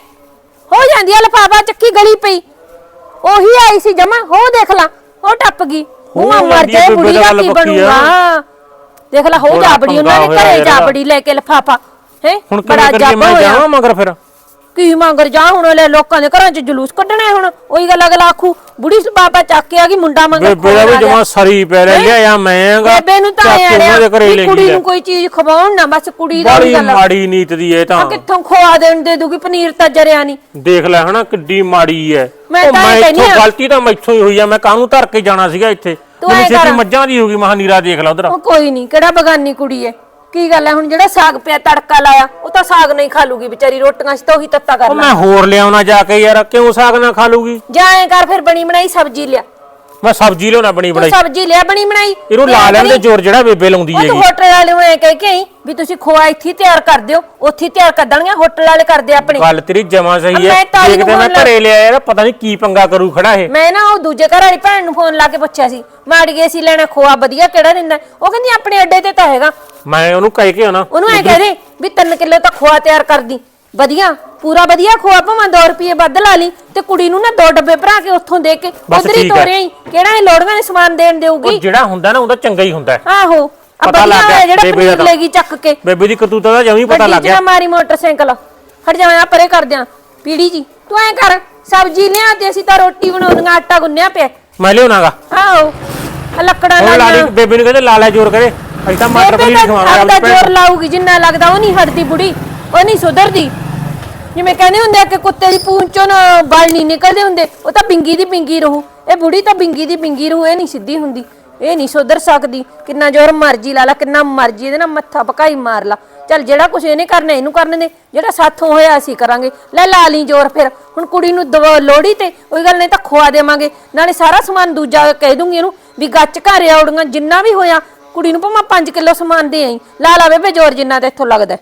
ਹੋ ਜਾਂਦੀ ਆ ਲਫਾਫਾ ਚੱਕੀ ਗਲੀ ਪਈ। ਉਹੀ ਆਈ ਸੀ ਜਮਾ ਹੋ ਦੇਖ ਲਾ ਉਹ ਟੱਪ ਗਈ। ਹੋ ਬੂਆ ਮਰ ਜਾਂਦੀ ਆ ਜਾਏ ਬੇਬੇ ਬੁੜੀ ਦਾ ਗੱਲ ਕੀ ਪੱਕੀ ਆ। ਬਣੂਗਾ ਦੇਖ ਲਾ ਹੋ ਬੜਾ ਜਾਬੜੀ ਉਹਨਾਂ ਨੇ ਪੰਗਾ ਘਰੇ ਹੋਇਆ। ਜਾਬੜੀ ਲੈ ਕੇ ਲਫਾਫਾ। ਹੈ? ਹੁਣ ਕਿਵੇਂ ਕਰੀਏ? ਮੈਂ ਜਾਵਾਂ ਮਗਰ ਫਿਰ? ਕੀ ਮੰਗਰ ਜਾ ਹੁਣ ਲੈ ਲੋਕਾਂ ਦੇ ਘਰਾਂ 'ਚ ਜਲੂਸ ਕੱਢਣਾ ਹੁਣ? ਉਹੀ ਗੱਲ ਅਗਲਾ ਆਖੂ ਬੁੜੀ ਬਾਬਾ ਚੱਕ ਕੇ ਆ ਗਈ ਮੁੰਡਾ ਮੰਗਰ ਬੇਬੇ ਵੀ ਜਮਾ ਸਰੀ ਪੈ ਲੈ ਲਿਆ ਮੈਂ ਆਂਗਾ ਬੇਬੇ ਨੂੰ ਤਾਂ ਲੈ ਕੁੜੀ ਨੂੰ ਕੋਈ ਚੀਜ਼ ਖਵਾਉਣ ਨਾ ਬਸ ਕੁੜੀ ਦਾ ਗੱਲ। ਮਾੜੀ ਨੀਤ ਦੀ ਇਹ ਤਾਂ। ਕਿੱਥੋਂ ਖਵਾ ਦੇਣ ਦੇ ਦੂਗੀ ਪਨੀਰ ਤਾਂ ਜਰਿਆ ਨਹੀਂ ਦੇਖ ਲੈ ਹਨਾ ਕਿੱਡੀ ਮਾੜੀ ਐ। ਮੈਂ ਤਾਂ ਇੱਥੋਂ। ਗਲਤੀ ਤਾਂ ਮੈਥੋਂ ਹੀ ਹੋਈ ਆ ਮੈਂ ਕਾਹਨੂੰ ਧਰ ਕੇ ਜਾਣਾ ਸੀਗਾ ਇੱਥੇ? ਮੈਨੂੰ ਕਰ। ਮੱਝਾਂ ਦੀ ਹੋਗੀ ਮਹਾਨੀਰਾ ਦੇਖ ਲੈ ਉਧਰ। ਕੋਈ ਨਹੀਂ ਕਿਹੜਾ ਬਗਾਨੀ ਕੁੜੀ ਐ? ਕੀ ਗੱਲ ਐ ਹੁਣ ਜਿਹੜਾ ਸਾਗ ਪਿਆ ਤੜਕਾ ਲਾਇਆ ਉਹ ਤਾਂ ਸਾਗ ਨਹੀਂ ਖਾ ਲੂਗੀ ਵਿਚਾਰੀ ਰੋਟੀਆਂ 'ਚ ਤਾਂ ਉਹੀ ਤੱਤਾ ਕਰ ਉਹ ਲਾ ਮੈਂ ਹੋਰ ਲਿਆਉਣਾ ਜਾ ਕੇ ਯਾਰ ਕਿਉਂ ਸਾਗ ਨਾ ਖਾ ਲੂਗੀ? ਜਾਏ ਕਰ ਫਿਰ ਬਣੀ ਬਣਾਈ ਸਬਜ਼ੀ ਲਿਆ। ਮੈਂ ਸਬਜ਼ੀ ਲਿਆਉਣਾ ਬਣੀ ਤੂੰ ਬਣਾਈ। ਸਬਜ਼ੀ ਲਿਆ ਬਣੀ ਬਣਾਈ। ਇਹਨੂੰ ਲਾ ਲੈਣ ਦੇ ਜ਼ੋਰ ਜਿਹੜਾ ਬੇਬੇ ਲਾਉਂਦੀ ਉਹ ਤਾਂ ਹੈਗੀ। ਹੋਟਲ ਵਾਲੇ ਨੂੰ ਐ ਕਹਿ ਕੇ ਆਈ ਵੀ ਤੁਸੀਂ ਖੋਆ ਇੱਥੇ ਹੀ ਤਿਆਰ ਕਰ ਦਿਓ ਉੱਥੇ ਹੀ ਤਿਆਰ ਕਰ ਦੇਣਗੇ ਹੋਟਲ ਵਾਲੇ ਕਰਦੇ ਆਪਣੇ। ਗੱਲ ਤੇਰੀ ਜਮਾ ਸਹੀ ਮੈਂ ਹੈ। ਮੈਂ ਫੋਨ ਲਾ- ਘਰੇ ਲਿਆਇਆ ਇਹਦਾ ਪਤਾ ਨਹੀਂ ਕੀ ਪੰਗਾ ਕਰੂ ਖੜਾ ਇਹ। ਮੈਂ ਨਾ ਉਹ ਦੂਜੇ ਘਰ ਵਾਲੀ ਭੈਣ ਨੂੰ ਫੋਨ ਲਾ ਕੇ ਪੁੱਛਿਆ ਸੀ ਮਾੜ ਗਏ ਸੀ ਲੈਣਾ ਖੋਆ ਵਧੀਆ ਕਿਹੜਾ ਦਿੰਦਾ? ਹੈ? ਉਹ ਕਹਿੰਦੀ ਆਪਣੇ ਅੱਡੇ ਤੇ ਤਾਂ ਹੈਗਾ। ਮੈਂ ਉਹਨੂੰ ਕਹਿ ਕੇ ਆਉਣਾ। ਉਹਨੂੰ ਐ ਕਹਿ ਦੇ ਵੀ 3 ਕਿਲੋ ਤਾਂ ਖੋਆ ਤਿਆਰ ਕਰਦੀ। ਵਧੀਆ ਪੂਰਾ ਵਧੀਆ ਖੋਆ ਭਾਵੇਂ 2 ਰੁਪਏ ਵੱਧ ਲਾ ਲਈ ਤੇ ਕੁੜੀ ਨੂੰ ਨਾ ਦੋ ਡੱਬੇ ਭਰਾ ਕੇ ਉੱਥੋਂ ਦੇ ਕੇ ਬਸ ਉਧਰ ਹੀ ਠੀਕ ਕਿਹੜਾ ਇਹ ਲੋੜੀਆਂ ਨੇ ਸਮਾਨ ਦੇਣ ਉਹ ਦੇਊਗੀ ਜਿਹੜਾ ਹੁੰਦਾ ਨਾ ਉਹਦਾ ਚੰਗਾ ਹੀ ਹੁੰਦਾ। ਹੈ। ਆਹੋ ਆ ਪਤਾ ਲੱਗ ਗਿਆ ਹੋਇਆ ਜਿਹੜਾ ਬੇਬੇ ਦਾ ਪਨੀਰ ਤਾਂ। ਲੈ ਗਈ ਚੱਕ ਕੇ। ਬੇਬੇ ਦੀ ਕਰਤੂਤਾ ਦਾ ਜਮੀ ਪਤਾ ਲੱਗ ਗਿਆ। ਮਾਰੀ ਮੋਟਰਸਾਈਕਲ। ਹਟ ਜਾ ਆ ਪਰੇ ਕਰ ਦਿਆਂ। ਪੀੜੀ ਜੀ ਤੂੰ ਐ ਕਰ ਸਬਜ਼ੀ ਲਿਆ ਤੇ ਅਸੀਂ ਤਾਂ ਰੋਟੀ ਬਣਾਉਂਦੀਆਂ ਆਟਾ ਗੁੰਨਿਆ ਪਿਆ। ਮੈਂ ਲਿਆਉਣਾਗਾ। ਆਹੋ ਆ ਲੱਕੜਾਂ ਹੁਣ ਲਾ ਲਈ ਲਾਈਆਂ ਬੇਬੇ ਨੂੰ ਕਹਿੰਦੇ ਲਾ ਲੈ ਜ਼ੋਰ ਕਰੇ। ਅਸੀਂ ਤਾਂ ਮਟਰ ਬੇਬੇ ਪਨੀਰ ਤਾਂ ਖਵਾਵਾਂਗੇ ਆਪਦਾ ਆਪਣੀ ਜ਼ੋਰ ਭੈਣ ਲਾਊਗੀ ਜਿੰਨਾ ਲੱਗਦਾ ਉਹ ਨਹੀਂ ਹਟਦੀ ਬੁੜੀ ਉਹ ਨਹੀਂ ਸੁਧਰਦੀ। ਜਿਵੇਂ ਕਹਿੰਦੇ ਹੁੰਦੇ ਆ ਕਿ ਕੁੱਤੇ ਦੀ ਪੂੰਛ ਚੋਂ ਨਾ ਬਲ ਨਹੀਂ ਨਿਕਲਦੇ ਹੁੰਦੇ ਉਹ ਤਾਂ ਬਿੰਗੀ ਦੀ ਬਿੰਗੀ ਰਹੂ। ਇਹ ਬੁੜੀ ਤਾਂ ਬਿੰਗੀ ਦੀ ਬਿੰਗੀ ਰਹੂ ਇਹ ਨਹੀਂ ਸਿੱਧੀ ਹੁੰਦੀ। ਇਹ ਨਹੀਂ ਸੁਧਰ ਸਕਦੀ। ਕਿੰਨਾ ਜ਼ੋਰ ਮਰਜ਼ੀ ਲਾ ਲਾ ਕਿੰਨਾ ਮਰਜ਼ੀ ਇਹਦੇ ਨਾਲ ਮੱਥਾ ਪਕਾਈ ਮਾਰ ਲਾ। ਚੱਲ ਜਿਹੜਾ ਕੁਝ ਇਹਨੇ ਕਰਨਾ ਇਹਨੂੰ ਕਰਨ ਦੇ। ਜਿਹੜਾ ਸਾਥੋਂ ਹੋਇਆ ਅਸੀਂ ਕਰਾਂਗੇ। ਲੈ ਲਾ ਲਈ ਜ਼ੋਰ ਫਿਰ। ਹੁਣ ਕੁੜੀ ਨੂੰ ਦਵਾ ਲੋੜੀ ਤੇ ਉਹੀ ਗੱਲ ਨਹੀਂ ਤਾਂ ਖਵਾ ਦੇਵਾਂਗੇ। ਨਾਲੇ ਸਾਰਾ ਸਮਾਨ ਦੂਜਾ ਕਹਿ ਦੂੰਗੀ ਇਹਨੂੰ ਵੀ ਗੱਚ ਘਰ ਆਉੜੀਆਂ ਜਿੰਨਾ ਵੀ ਹੋਇਆ ਕੁੜੀ ਨੂੰ ਭਾਵੇਂ 5 ਕਿਲੋ ਸਮਾਨ ਦੇ ਆਈ ਲਾ ਲਾਵੇ ਬੇਬੇ ਜ਼ੋਰ ਜਿੰਨਾ ਤੇ ਇੱਥੋਂ ਲੱਗਦਾ ਹੈ।